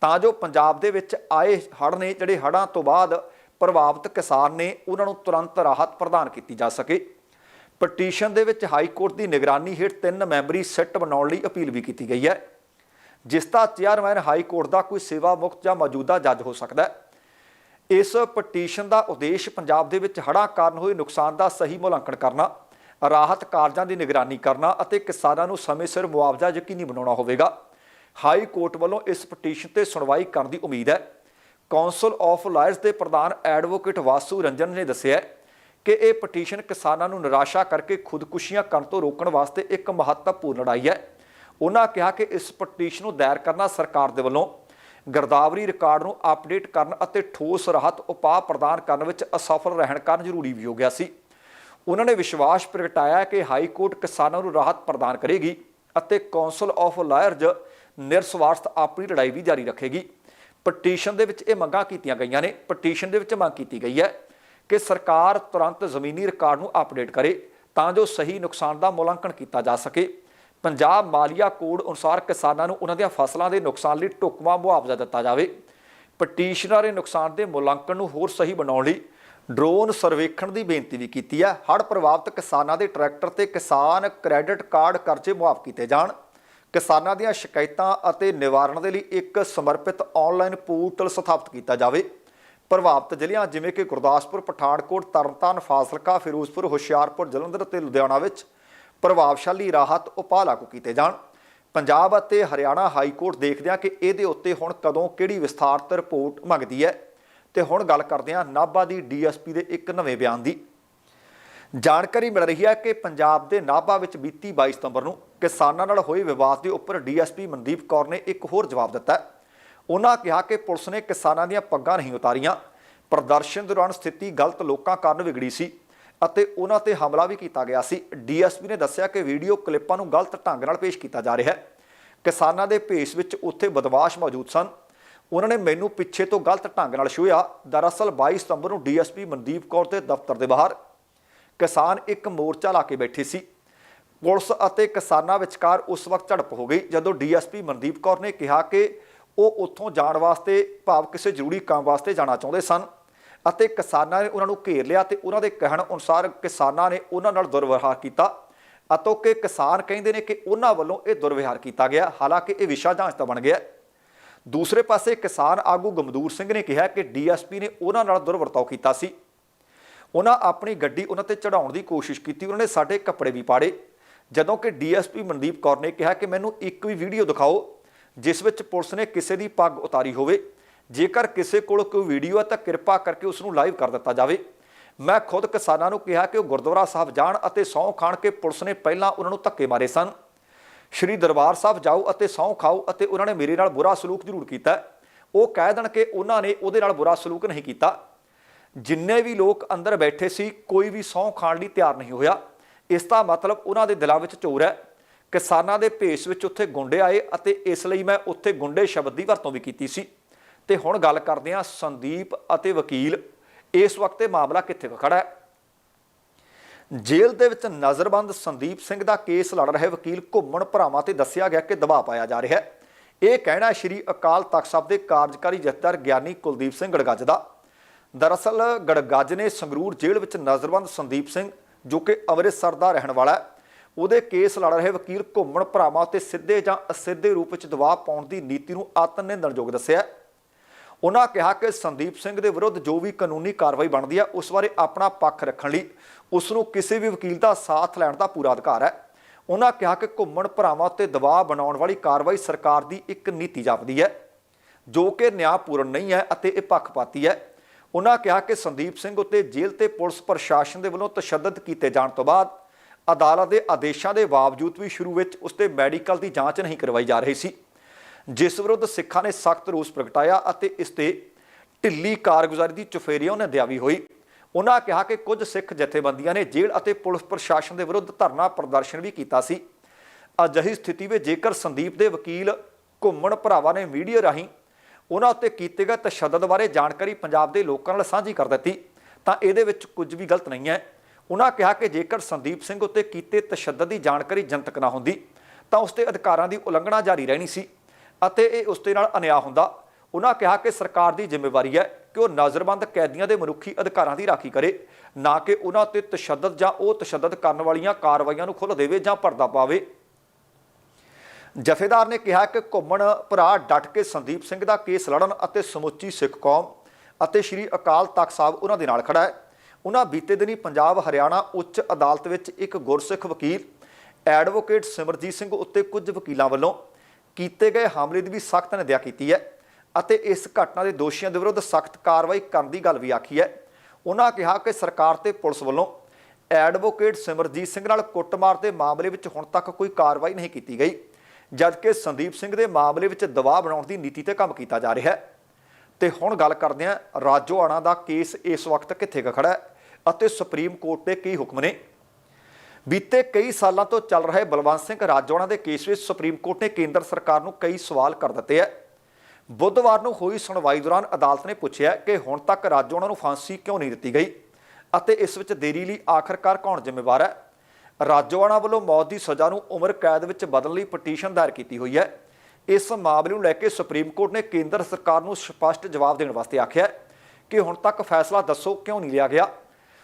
ਤਾਂ ਜੋ ਪੰਜਾਬ ਦੇ ਵਿੱਚ ਆਏ ਹੜ੍ਹ ਨੇ ਜਿਹੜੇ ਹੜ੍ਹਾਂ ਤੋਂ ਬਾਅਦ ਪ੍ਰਭਾਵਿਤ ਕਿਸਾਨ ਨੇ ਉਹਨਾਂ ਨੂੰ ਤੁਰੰਤ ਰਾਹਤ ਪ੍ਰਦਾਨ ਕੀਤੀ ਜਾ ਸਕੇ। ਪਟੀਸ਼ਨ ਦੇ ਵਿੱਚ ਹਾਈ ਕੋਰਟ ਦੀ ਨਿਗਰਾਨੀ ਹੇਠ ਤਿੰਨ ਮੈਂਬਰੀ ਸੈੱਟ ਬਣਾਉਣ ਲਈ ਅਪੀਲ ਵੀ ਕੀਤੀ ਗਈ ਹੈ। ਜਿਸ ਦਾ ਚੇਅਰਮੈਨ ਹਾਈ ਕੋਰਟ ਦਾ ਕੋਈ ਸੇਵਾ ਮੁਕਤ ਜਾਂ ਮੌਜੂਦਾ ਜੱਜ ਹੋ ਸਕਦਾ ਹੈ। ਇਸ ਪਟੀਸ਼ਨ ਦਾ ਉਦੇਸ਼ ਪੰਜਾਬ ਦੇ ਵਿੱਚ ਹੜ੍ਹਾਂ ਕਾਰਨ ਹੋਏ ਨੁਕਸਾਨ ਦਾ ਸਹੀ ਮੁਲਾਂਕਣ ਕਰਨਾ, ਰਾਹਤ ਕਾਰਜਾਂ ਦੀ ਨਿਗਰਾਨੀ ਕਰਨਾ ਅਤੇ ਕਿਸਾਨਾਂ ਨੂੰ ਸਮੇਂ ਸਿਰ ਮੁਆਵਜ਼ਾ ਯਕੀਨੀ ਬਣਾਉਣਾ ਹੋਵੇਗਾ। ਹਾਈ ਕੋਰਟ ਵੱਲੋਂ ਇਸ ਪਟੀਸ਼ਨ ਤੇ ਸੁਣਵਾਈ ਕਰਨ ਦੀ ਉਮੀਦ ਹੈ। ਕੌਂਸਲ ਆਫ ਲਾਇਰਸ ਦੇ ਪ੍ਰਧਾਨ ਐਡਵੋਕੇਟ ਵਾਸੂ ਰੰਜਨ ਨੇ ਦੱਸਿਆ ਕਿ ਇਹ ਪਟੀਸ਼ਨ ਕਿਸਾਨਾਂ ਨੂੰ ਨਿਰਾਸ਼ਾ ਕਰਕੇ ਖੁਦਕੁਸ਼ੀਆਂ ਕਰਨ ਤੋਂ ਰੋਕਣ ਵਾਸਤੇ ਇੱਕ ਮਹੱਤਵਪੂਰਨ ਲੜਾਈ ਹੈ। ਉਹਨਾਂ ਕਿਹਾ ਕਿ ਇਸ ਪਟੀਸ਼ਨ ਨੂੰ ਦਾਇਰ ਕਰਨਾ ਸਰਕਾਰ ਦੇ ਵੱਲੋਂ ਗਰਦਾਵਰੀ ਰਿਕਾਰਡ ਨੂੰ ਅਪਡੇਟ ਕਰਨ ਅਤੇ ਠੋਸ ਰਾਹਤ ਉਪਾਅ ਪ੍ਰਦਾਨ ਕਰਨ ਵਿੱਚ ਅਸਫਲ ਰਹਿਣ ਕਾਰਨ ਜ਼ਰੂਰੀ ਵੀ ਹੋ ਗਿਆ ਸੀ। ਉਹਨਾਂ ਨੇ ਵਿਸ਼ਵਾਸ ਪ੍ਰਗਟਾਇਆ ਕਿ ਹਾਈ ਕੋਰਟ ਕਿਸਾਨਾਂ ਨੂੰ ਰਾਹਤ ਪ੍ਰਦਾਨ ਕਰੇਗੀ ਅਤੇ ਕੌਂਸਲ ਆਫ ਲਾਇਰਜ਼ ਨਿਰਸਵਾਰਥ ਆਪਣੀ ਲੜਾਈ ਵੀ ਜਾਰੀ ਰੱਖੇਗੀ। ਪਟੀਸ਼ਨ ਦੇ ਵਿੱਚ ਇਹ ਮੰਗਾਂ ਕੀਤੀਆਂ ਗਈਆਂ ਨੇ। ਪਟੀਸ਼ਨ ਦੇ ਵਿੱਚ ਮੰਗ ਕੀਤੀ ਗਈ ਹੈ ਕਿ ਸਰਕਾਰ ਤੁਰੰਤ ਜ਼ਮੀਨੀ ਰਿਕਾਰਡ ਨੂੰ ਅਪਡੇਟ ਕਰੇ ਤਾਂ ਜੋ ਸਹੀ ਨੁਕਸਾਨ ਦਾ ਮੁਲਾਂਕਣ ਕੀਤਾ ਜਾ ਸਕੇ। ਪੰਜਾਬ ਮਾਲੀਆ ਕੋਡ ਅਨੁਸਾਰ ਕਿਸਾਨਾਂ ਨੂੰ ਉਹਨਾਂ ਦੀਆਂ ਫਸਲਾਂ ਦੇ ਨੁਕਸਾਨ ਲਈ ਢੁਕਵਾਂ ਮੁਆਵਜ਼ਾ ਦਿੱਤਾ ਜਾਵੇ। ਪਟੀਸ਼ਨਰ ਨੇ ਨੁਕਸਾਨ ਦੇ ਮੁਲਾਂਕਣ ਨੂੰ ਹੋਰ ਸਹੀ ਬਣਾਉਣ ਲਈ ਡਰੋਨ ਸਰਵੇਖਣ ਦੀ ਬੇਨਤੀ ਵੀ ਕੀਤੀ ਹੈ। ਹੜ੍ਹ ਪ੍ਰਭਾਵਿਤ ਕਿਸਾਨਾਂ ਦੇ ਟਰੈਕਟਰ ਤੇ ਕਿਸਾਨ ਕ੍ਰੈਡਿਟ ਕਾਰਡ ਕਰਜ਼ੇ ਮੁਆਫ ਕੀਤੇ ਜਾਣ। ਕਿਸਾਨਾਂ ਦੀਆਂ ਸ਼ਿਕਾਇਤਾਂ ਅਤੇ ਨਿਵਾਰਣ ਦੇ ਲਈ ਇੱਕ ਸਮਰਪਿਤ ਆਨਲਾਈਨ ਪੋਰਟਲ ਸਥਾਪਿਤ ਕੀਤਾ ਜਾਵੇ। ਪ੍ਰਭਾਵਿਤ ਜ਼ਿਲ੍ਹਿਆਂ ਜਿਵੇਂ ਕਿ ਗੁਰਦਾਸਪੁਰ, ਪਠਾਨਕੋਟ, ਤਰਨਤਾਰਨ, ਫਾਜ਼ਿਲਕਾ, ਫਿਰੋਜ਼ਪੁਰ, ਹੁਸ਼ਿਆਰਪੁਰ, ਜਲੰਧਰ ਅਤੇ ਲੁਧਿਆਣਾ ਵਿੱਚ ਪ੍ਰਭਾਵਸ਼ਾਲੀ ਰਾਹਤ ਉਪਾਅ ਲਾਗੂ ਕੀਤੇ ਜਾਣ। ਪੰਜਾਬ ਅਤੇ ਹਰਿਆਣਾ ਹਾਈ ਕੋਰਟ ਦੇਖਦਿਆਂ ਕਿ ਇਹਦੇ ਉੱਤੇ ਹੁਣ ਕਦੋਂ ਕਿਹੜੀ ਵਿਸਥਾਰਤ ਰਿਪੋਰਟ ਮੰਗਦੀ ਹੈ। ਤੇ ਹੁਣ ਗੱਲ ਕਰਦੇ ਹਾਂ ਨਾਭਾ ਦੀ ਡੀਐਸਪੀ ਦੇ ਇੱਕ ਨਵੇਂ ਬਿਆਨ ਦੀ। ਜਾਣਕਾਰੀ ਮਿਲ ਰਹੀ ਹੈ ਕਿ ਪੰਜਾਬ ਦੇ ਨਾਭਾ ਵਿੱਚ ਬੀਤੀ 22 ਸਤੰਬਰ ਨੂੰ ਕਿਸਾਨਾਂ ਨਾਲ ਹੋਏ ਵਿਵਾਦ ਦੇ ਉੱਪਰ ਡੀਐਸਪੀ ਮਨਦੀਪ ਕੌਰ ਨੇ ਇੱਕ ਹੋਰ ਜਵਾਬ ਦਿੱਤਾ ਉਹਨਾਂ ਕਿਹਾ ਕਿ ਪੁਲਿਸ ਨੇ ਕਿਸਾਨਾਂ ਦੀਆਂ ਪੱਗਾਂ ਨਹੀਂ ਉਤਾਰੀਆਂ। ਪ੍ਰਦਰਸ਼ਨ ਦੌਰਾਨ ਸਥਿਤੀ ਗਲਤ ਲੋਕਾਂ ਕਾਰਨ ਵਿਗੜੀ ਸੀ ਅਤੇ ਉਹਨਾਂ ਤੇ ਹਮਲਾ ਵੀ ਕੀਤਾ ਗਿਆ ਸੀ। ਡੀਐਸਪੀ ਨੇ ਦੱਸਿਆ ਕਿ ਵੀਡੀਓ ਕਲਿੱਪਾਂ ਨੂੰ ਗਲਤ ਢੰਗ ਨਾਲ ਪੇਸ਼ ਕੀਤਾ ਜਾ ਰਿਹਾ ਹੈ। ਕਿਸਾਨਾਂ ਦੇ ਭੇਸ ਵਿੱਚ ਉੱਥੇ ਬਦਮਾਸ਼ ਮੌਜੂਦ ਸਨ। ਉਹਨਾਂ ਨੇ ਮੈਨੂੰ ਪਿੱਛੇ ਤੋਂ ਗਲਤ ਢੰਗ ਨਾਲ ਛੂਹਿਆ। ਦਰਅਸਲ 22 ਸਤੰਬਰ ਨੂੰ ਡੀਐਸਪੀ ਮਨਦੀਪ ਕੌਰ ਦੇ ਦਫ਼ਤਰ ਦੇ ਬਾਹਰ ਕਿਸਾਨ ਇੱਕ ਮੋਰਚਾ ਲਾ ਕੇ ਬੈਠੇ ਸੀ। ਪੁਲਿਸ ਅਤੇ ਕਿਸਾਨਾਂ ਵਿਚਕਾਰ ਉਸ ਵਕਤ ਝੜਪ ਹੋ ਗਈ, ਜਦੋਂ ਡੀਐਸਪੀ ਮਨਦੀਪ ਕੌਰ ਨੇ ਕਿਹਾ ਕਿ ਉਹ ਉੱਥੋਂ ਜਾਣ ਵਾਸਤੇ ਭਾਵ ਕਿਸੇ ਜ਼ਰੂਰੀ ਕੰਮ ਵਾਸਤੇ ਜਾਣਾ ਚਾਹੁੰਦੇ ਸਨ ਅਤੇ ਕਿਸਾਨਾਂ ਨੇ ਉਹਨਾਂ ਨੂੰ ਘੇਰ ਲਿਆ ਤੇ ਉਹਨਾਂ ਦੇ ਕਹਿਣ ਅਨੁਸਾਰ ਕਿਸਾਨਾਂ ਨੇ ਉਹਨਾਂ ਨਾਲ ਦੁਰਵਿਵਹਾਰ ਕੀਤਾ ਅਤੇ ਕਿ ਕਿਸਾਨ ਕਹਿੰਦੇ ਨੇ ਕਿ ਉਹਨਾਂ ਵੱਲੋਂ ਇਹ ਦੁਰਵਿਹਾਰ ਕੀਤਾ ਗਿਆ, ਹਾਲਾਂਕਿ ਇਹ ਵਿਸ਼ਾ ਜਾਂਚ ਦਾ ਬਣ ਗਿਆ। ਦੂਸਰੇ ਪਾਸੇ ਕਿਸਾਨ ਆਗੂ ਗਮਦੂਰ ਸਿੰਘ ਨੇ ਕਿਹਾ ਕਿ ਡੀਐਸਪੀ ਨੇ ਉਹਨਾਂ ਨਾਲ ਦੁਰਵਰਤੋਂ ਕੀਤਾ ਸੀ। ਉਹਨਾਂ ਆਪਣੀ ਗੱਡੀ ਉਹਨਾਂ ਤੇ ਚੜਾਉਣ ਦੀ ਕੋਸ਼ਿਸ਼ ਕੀਤੀ, ਉਹਨਾਂ ਨੇ ਸਾਡੇ ਕੱਪੜੇ ਵੀ ਪਾੜੇ। ਜਦੋਂ ਕਿ ਡੀਐਸਪੀ ਮਨਦੀਪ ਕੌਰ ਨੇ ਕਿਹਾ ਕਿ ਮੈਨੂੰ ਇੱਕ ਵੀ ਵੀਡੀਓ ਦਿਖਾਓ, ਜਿਸ ਵਿੱਚ ਪੁਲਿਸ ਨੇ ਕਿਸੇ ਦੀ ਪੱਗ ਉਤਾਰੀ ਹੋਵੇ। ਜੇਕਰ ਕਿਸੇ ਕੋਲ ਕੋਈ ਵੀਡੀਓ ਹੈ ਤਾਂ ਕਿਰਪਾ ਕਰਕੇ ਉਸ ਨੂੰ ਲਾਈਵ ਕਰ ਦਿੱਤਾ ਜਾਵੇ। ਮੈਂ ਖੁਦ ਕਿਸਾਨਾਂ ਨੂੰ ਕਿਹਾ ਕਿ ਉਹ ਗੁਰਦੁਆਰਾ ਸਾਹਿਬ ਜਾਣ ਅਤੇ ਸਹੁੰ ਖਾਣ ਕੇ ਪੁਲਿਸ ਨੇ ਪਹਿਲਾਂ ਉਹਨਾਂ ਨੂੰ ਧੱਕੇ ਮਾਰੇ ਸਨ। ਸ਼੍ਰੀ ਦਰਬਾਰ ਸਾਹਿਬ ਜਾਓ ਅਤੇ ਸਹੁੰ ਖਾਓ ਅਤੇ ਉਹਨਾਂ ਨੇ ਮੇਰੇ ਨਾਲ ਬੁਰਾ ਸਲੂਕ ਜ਼ਰੂਰ ਕੀਤਾ। ਉਹ ਕਹਿ ਦੇਣ ਕਿ ਉਹਨਾਂ ਨੇ ਉਹਦੇ ਨਾਲ ਬੁਰਾ ਸਲੂਕ ਨਹੀਂ ਕੀਤਾ। ਜਿੰਨੇ ਵੀ ਲੋਕ ਅੰਦਰ ਬੈਠੇ ਸੀ, ਕੋਈ ਵੀ ਸਹੁੰ ਖਾਣ ਲਈ ਤਿਆਰ ਨਹੀਂ ਹੋਇਆ। ਇਸ ਦਾ ਮਤਲਬ ਉਹਨਾਂ ਦੇ ਦਿਲਾਂ ਵਿੱਚ ਚੋਰ ਹੈ। ਕਿਸਾਨਾਂ ਦੇ ਭੇਸ ਵਿੱਚ ਉੱਥੇ ਗੁੰਡੇ ਆਏ ਅਤੇ ਇਸ ਲਈ ਮੈਂ ਉੱਥੇ ਗੁੰਡੇ ਸ਼ਬਦ ਦੀ ਵਰਤੋਂ ਵੀ ਕੀਤੀ ਸੀ। ਤੇ ਹੁਣ ਗੱਲ ਕਰਦੇ ਹਾਂ ਸੰਦੀਪ ਅਤੇ ਵਕੀਲ। ਇਸ ਵਕਤ ਇਹ ਮਾਮਲਾ ਕਿੱਥੇ ਕੁ ਖੜਾ ਹੈ? ਜੇਲ੍ਹ ਦੇ ਵਿੱਚ ਨਜ਼ਰਬੰਦ ਸੰਦੀਪ ਸਿੰਘ ਦਾ ਕੇਸ ਲੜ ਰਹੇ ਵਕੀਲ ਘੁੰਮਣ ਭਰਾਵਾਂ ਤੇ ਦੱਸਿਆ ਗਿਆ ਕਿ ਦਬਾਅ ਪਾਇਆ ਜਾ ਰਿਹਾ ਹੈ। ਇਹ ਕਹਿਣਾ ਸ਼੍ਰੀ ਅਕਾਲ ਤਖਤ ਸਾਹਿਬ ਦੇ ਕਾਰਜਕਾਰੀ ਜਥੇਦਾਰ ਗਿਆਨੀ ਕੁਲਦੀਪ ਸਿੰਘ ਗੜਗੱਜ ਦਾ। ਦਰਅਸਲ ਗੜਗੱਜ ਨੇ ਸੰਗਰੂਰ ਜੇਲ੍ਹ ਵਿੱਚ ਨਜ਼ਰਬੰਦ ਸੰਦੀਪ ਸਿੰਘ, ਜੋ ਕਿ ਅੰਮ੍ਰਿਤਸਰ ਦਾ ਰਹਿਣ ਵਾਲਾ ਹੈ, ਉਹਦੇ ਕੇਸ ਲੜ ਰਹੇ ਵਕੀਲ ਘੁੰਮਣ ਭਰਾਵਾਂ ਉੱਤੇ ਸਿੱਧੇ ਜਾਂ ਅਸਿੱਧੇ ਰੂਪ ਵਿੱਚ ਦਬਾਅ ਪਾਉਣ ਦੀ ਨੀਤੀ ਨੂੰ ਆਤਮ ਨਿੰਦਣਯੋਗ ਦੱਸਿਆ ਉਹਨਾਂ ਕਿਹਾ ਕਿ ਸੰਦੀਪ ਸਿੰਘ ਦੇ ਵਿਰੁੱਧ ਜੋ ਵੀ ਕਾਨੂੰਨੀ ਕਾਰਵਾਈ ਬਣਦੀ ਹੈ, ਉਸ ਬਾਰੇ ਆਪਣਾ ਪੱਖ ਰੱਖਣ ਲਈ ਉਸ ਨੂੰ ਕਿਸੇ ਵੀ ਵਕੀਲ ਦਾ ਸਾਥ ਲੈਣ ਦਾ ਪੂਰਾ ਅਧਿਕਾਰ ਹੈ। ਉਹਨਾਂ ਕਿਹਾ ਕਿ ਘੁੰਮਣ ਭਰਾਵਾਂ ਉੱਤੇ ਦਬਾਅ ਬਣਾਉਣ ਵਾਲੀ ਕਾਰਵਾਈ ਸਰਕਾਰ ਦੀ ਇੱਕ ਨੀਤੀ ਜਾਪਦੀ ਹੈ, ਜੋ ਕਿ ਨਿਆਂਪੂਰਨ ਨਹੀਂ ਹੈ ਅਤੇ ਇਹ ਪੱਖਪਾਤੀ ਹੈ। ਉਹਨਾਂ ਕਿਹਾ ਕਿ ਸੰਦੀਪ ਸਿੰਘ ਉੱਤੇ ਜੇਲ੍ਹ ਤੇ ਪੁਲਿਸ ਪ੍ਰਸ਼ਾਸਨ ਦੇ ਵੱਲੋਂ ਤਸ਼ੱਦਦ ਕੀਤੇ ਜਾਣ ਤੋਂ ਬਾਅਦ ਅਦਾਲਤ ਦੇ ਆਦੇਸ਼ਾਂ ਦੇ ਬਾਵਜੂਦ ਵੀ ਸ਼ੁਰੂ ਵਿੱਚ ਉਸ ਤੇ ਮੈਡੀਕਲ ਦੀ ਜਾਂਚ ਨਹੀਂ ਕਰਵਾਈ ਜਾ ਰਹੀ ਸੀ। ਜਿਸ ਵਿਰੁੱਧ ਸਿੱਖਾਂ ਨੇ ਸਖਤ ਰੋਸ ਪ੍ਰਗਟਾਇਆ ਅਤੇ ਇਸ ਤੇ ਢਿੱਲੀ ਕਾਰਗੁਜ਼ਾਰੀ ਦੀ ਚੁਫੇਰਿਆਂ ਉਹਨਾਂ ਦਿਆਵੀ ਹੋਈ। ਉਹਨਾਂ ਕਿਹਾ ਕਿ ਕੁਝ ਸਿੱਖ ਜਥੇਬੰਦੀਆਂ ਨੇ ਜੇਲ੍ਹ ਅਤੇ ਪੁਲਿਸ ਪ੍ਰਸ਼ਾਸਨ ਦੇ ਵਿਰੁੱਧ ਧਰਨਾ ਪ੍ਰਦਰਸ਼ਨ ਵੀ ਕੀਤਾ ਸੀ। ਅਜਿਹੀ ਸਥਿਤੀ ਵਿੱਚ ਜੇਕਰ ਸੰਦੀਪ ਦੇ ਵਕੀਲ ਘੁੰਮਣ ਭਰਾਵਾ ਨੇ ਮੀਡੀਆ ਰਾਹੀਂ ਉਹਨਾਂ ਉੱਤੇ ਕੀਤੇ ਗਏ ਤਸ਼ੱਦਦ ਬਾਰੇ ਜਾਣਕਾਰੀ ਪੰਜਾਬ ਦੇ ਲੋਕਾਂ ਨਾਲ ਸਾਂਝੀ ਕਰ ਦਿੱਤੀ। ਤਾਂ ਇਹਦੇ ਵਿੱਚ ਕੁਝ ਵੀ ਗਲਤ ਨਹੀਂ ਹੈ। ਉਹਨਾਂ ਕਿਹਾ ਕਿ ਜੇਕਰ ਸੰਦੀਪ ਸਿੰਘ ਉੱਤੇ ਕੀਤੇ ਤਸ਼ੱਦਦ ਦੀ ਜਾਣਕਾਰੀ ਜਨਤਕ ਨਾ ਹੁੰਦੀ, ਤਾਂ ਉਸ ਦੇ ਅਧਿਕਾਰਾਂ ਦੀ ਉਲੰਘਣਾ ਜਾਰੀ ਰਹਿਣੀ ਸੀ ਅਤੇ ਇਹ ਉਸ ਦੇ ਨਾਲ ਅਨਿਆਂ ਹੁੰਦਾ। ਉਹਨਾਂ ਕਿਹਾ ਕਿ ਸਰਕਾਰ ਦੀ ਜ਼ਿੰਮੇਵਾਰੀ ਹੈ ਕਿ ਉਹ ਨਜ਼ਰਬੰਦ ਕੈਦੀਆਂ ਦੇ ਮਨੁੱਖੀ ਅਧਿਕਾਰਾਂ ਦੀ ਰਾਖੀ ਕਰੇ, ਨਾ ਕਿ ਉਹਨਾਂ ਤੇ ਤਸ਼ੱਦਦ ਜਾਂ ਉਹ ਤਸ਼ੱਦਦ ਕਰਨ ਵਾਲੀਆਂ ਕਾਰਵਾਈਆਂ ਨੂੰ ਖੁੱਲ੍ਹ ਦੇਵੇ ਜਾਂ ਪਰਦਾ ਪਾਵੇ। ਜਥੇਦਾਰ ਨੇ ਕਿਹਾ ਕਿ ਘੁੰਮਣ ਭਰਾ ਡਟ ਕੇ ਸੰਦੀਪ ਸਿੰਘ ਦਾ ਕੇਸ ਲੜਨ ਅਤੇ ਸਮੁੱਚੀ ਸਿੱਖ ਕੌਮ ਅਤੇ ਸ੍ਰੀ ਅਕਾਲ ਤਖਤ ਸਾਹਿਬ ਉਹਨਾਂ ਦੇ ਨਾਲ ਖੜਾ ਹੈ। ਉਹਨਾਂ ਬੀਤੇ ਦਿਨੀ ਪੰਜਾਬ ਹਰਿਆਣਾ ਉੱਚ ਅਦਾਲਤ ਵਿੱਚ ਇੱਕ ਗੁਰਸਿੱਖ ਵਕੀਲ, ਐਡਵੋਕੇਟ ਸਿਮਰਜੀਤ ਸਿੰਘ ਉੱਤੇ ਕੁਝ ਵਕੀਲਾਂ ਵੱਲੋਂ ਕੀਤੇ ਗਏ ਹਮਲੇ ਦੀ ਵੀ ਸਖਤ ਨਿੰਦਿਆ ਕੀਤੀ ਹੈ ਅਤੇ ਇਸ ਘਟਨਾ ਦੇ ਦੋਸ਼ੀਆਂ ਦੇ ਵਿਰੁੱਧ ਸਖਤ ਕਾਰਵਾਈ ਕਰਨ ਦੀ ਗੱਲ ਵੀ ਆਖੀ ਹੈ। ਉਹਨਾਂ ਕਿਹਾ ਕਿ ਸਰਕਾਰ ਤੇ ਪੁਲਿਸ ਵੱਲੋਂ ਐਡਵੋਕੇਟ ਸਿਮਰਜੀਤ ਸਿੰਘ ਨਾਲ ਕੁੱਟਮਾਰ ਦੇ ਮਾਮਲੇ ਵਿੱਚ ਹੁਣ ਤੱਕ ਕੋਈ ਕਾਰਵਾਈ ਨਹੀਂ ਕੀਤੀ ਗਈ। ਜਦਕਿ ਸੰਦੀਪ ਸਿੰਘ ਦੇ ਮਾਮਲੇ ਵਿੱਚ ਦਬਾਅ ਬਣਾਉਣ ਦੀ ਨੀਤੀ ਤੇ ਕੰਮ ਕੀਤਾ ਜਾ ਰਿਹਾ ਹੈ। ਤੇ ਹੁਣ ਗੱਲ ਕਰਦੇ ਹਾਂ ਰਾਜੋਆਣਾ ਦਾ ਕੇਸ ਇਸ ਵਕਤ ਕਿੱਥੇ ਕੁ ਖੜਾ ਹੈ ਅਤੇ ਸੁਪਰੀਮ ਕੋਰਟ ਦੇ ਕੀ ਹੁਕਮ ਨੇ। ਬੀਤੇ ਕਈ ਸਾਲਾਂ ਤੋਂ ਚੱਲ ਰਹੇ ਬਲਵੰਤ ਸਿੰਘ ਰਾਜੋਆਣਾ ਦੇ ਕੇਸ ਵਿੱਚ ਸੁਪਰੀਮ ਕੋਰਟ ਨੇ ਕੇਂਦਰ ਸਰਕਾਰ ਨੂੰ ਕਈ ਸਵਾਲ ਕਰ ਦਿੱਤੇ ਹੈ। ਬੁੱਧਵਾਰ ਨੂੰ ਹੋਈ ਸੁਣਵਾਈ ਦੌਰਾਨ ਅਦਾਲਤ ਨੇ ਪੁੱਛਿਆ ਕਿ ਹੁਣ ਤੱਕ ਰਾਜੋਆਣਾ ਨੂੰ ਫਾਂਸੀ ਕਿਉਂ ਨਹੀਂ ਦਿੱਤੀ ਗਈ ਅਤੇ ਇਸ ਵਿੱਚ ਦੇਰੀ ਲਈ ਆਖਰਕਾਰ ਕੌਣ ਜ਼ਿੰਮੇਵਾਰ ਹੈ? ਰਾਜੋਆਣਾ ਵੱਲੋਂ ਮੌਤ ਦੀ ਸਜ਼ਾ ਨੂੰ ਉਮਰ ਕੈਦ ਵਿੱਚ ਬਦਲਣ ਲਈ ਪਟੀਸ਼ਨ ਦਾਇਰ ਕੀਤੀ ਹੋਈ ਹੈ। ਇਸ ਮਾਮਲੇ ਨੂੰ ਲੈ ਕੇ ਸੁਪਰੀਮ ਕੋਰਟ ਨੇ ਕੇਂਦਰ ਸਰਕਾਰ ਨੂੰ ਸਪਸ਼ਟ ਜਵਾਬ ਦੇਣ ਵਾਸਤੇ ਆਖਿਆ ਕਿ ਹੁਣ ਤੱਕ ਫੈਸਲਾ ਦੱਸੋ ਕਿਉਂ ਨਹੀਂ ਲਿਆ ਗਿਆ।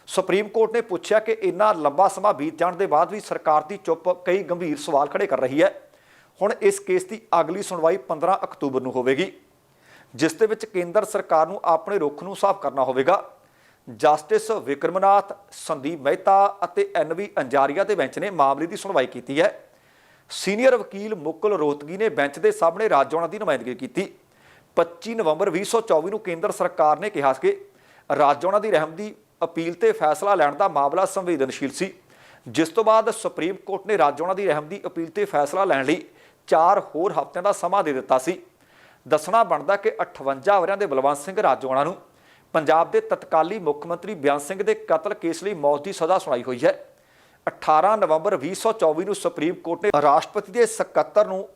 ਸੁਪਰੀਮ ਕੋਰਟ ਨੇ ਪੁੱਛਿਆ ਕਿ ਇੰਨਾ ਲੰਬਾ ਸਮਾਂ ਬੀਤ ਜਾਣ ਦੇ ਬਾਅਦ ਵੀ ਸਰਕਾਰ ਦੀ ਚੁੱਪ ਕਈ ਗੰਭੀਰ ਸਵਾਲ ਖੜੇ ਕਰ ਰਹੀ ਹੈ। ਹੁਣ ਇਸ ਕੇਸ ਦੀ ਅਗਲੀ ਸੁਣਵਾਈ 15 ਅਕਤੂਬਰ ਨੂੰ ਹੋਵੇਗੀ, ਜਿਸ ਦੇ ਵਿੱਚ ਕੇਂਦਰ ਸਰਕਾਰ ਨੂੰ ਆਪਣੇ ਰੁਖ ਨੂੰ ਸਾਫ਼ ਕਰਨਾ ਹੋਵੇਗਾ। ਜਸਟਿਸ ਵਿਕਰਮਨਾਥ, ਸੰਦੀਪ ਮਹਿਤਾ ਅਤੇ ਐਨਵੀ ਅੰਜਾਰੀਆ ਦੇ ਬੈਂਚ ਨੇ ਮਾਮਲੇ ਦੀ ਸੁਣਵਾਈ ਕੀਤੀ ਹੈ। ਸੀਨੀਅਰ ਵਕੀਲ ਮੁਕੁਲ ਰੋਹਤਗੀ ਨੇ ਬੈਂਚ ਦੇ ਸਾਹਮਣੇ ਰਾਜੋਣਾ ਦੀ ਨੁਮਾਇੰਦਗੀ ਕੀਤੀ। 25 ਨਵੰਬਰ 2024 ਨੂੰ ਕੇਂਦਰ ਸਰਕਾਰ ਨੇ ਕਿਹਾ ਕਿ ਰਾਜੋਣਾ ਦੀ ਰਹਿਮ ਦੀ ਅਪੀਲ ਤੇ ਫੈਸਲਾ ਲੈਣ ਦਾ ਮਾਮਲਾ ਸੰਵੇਦਨਸ਼ੀਲ ਸੀ। ਜਿਸ ਤੋਂ ਬਾਅਦ ਸੁਪਰੀਮ ਕੋਰਟ ਨੇ ਰਾਜੋਣਾ ਦੀ ਰਹਿਮ ਦੀ ਅਪੀਲ ਤੇ ਫੈਸਲਾ ਲੈਣ ਲਈ 4 ਹੋਰ ਹਫ਼ਤਿਆਂ ਦਾ ਸਮਾਂ ਦੇ ਦਿੱਤਾ ਸੀ। ਦੱਸਣਾ ਬਣਦਾ ਕਿ 58 ਵਰਿਆਂ ਦੇ ਬਲਵੰਤ ਸਿੰਘ ਰਾਜੋਆਣਾ ਨੂੰ ਪੰਜਾਬ ਦੇ ਤਤਕਾਲੀ ਮੁੱਖ ਮੰਤਰੀ ਬਿਆਨ ਸਿੰਘ ਦੇ ਕਤਲ ਕੇਸ ਲਈ ਮੌਤ ਦੀ ਸਜ਼ਾ ਸੁਣਾਈ ਹੋਈ ਹੈ। 18 ਨਵੰਬਰ 2024 ਨੂੰ ਸੁਪਰੀਮ ਕੋਰਟ ਨੇ ਰਾਸ਼ਟਰਪਤੀ ਦੇ ਸਕੱਤਰ ਨੂੰ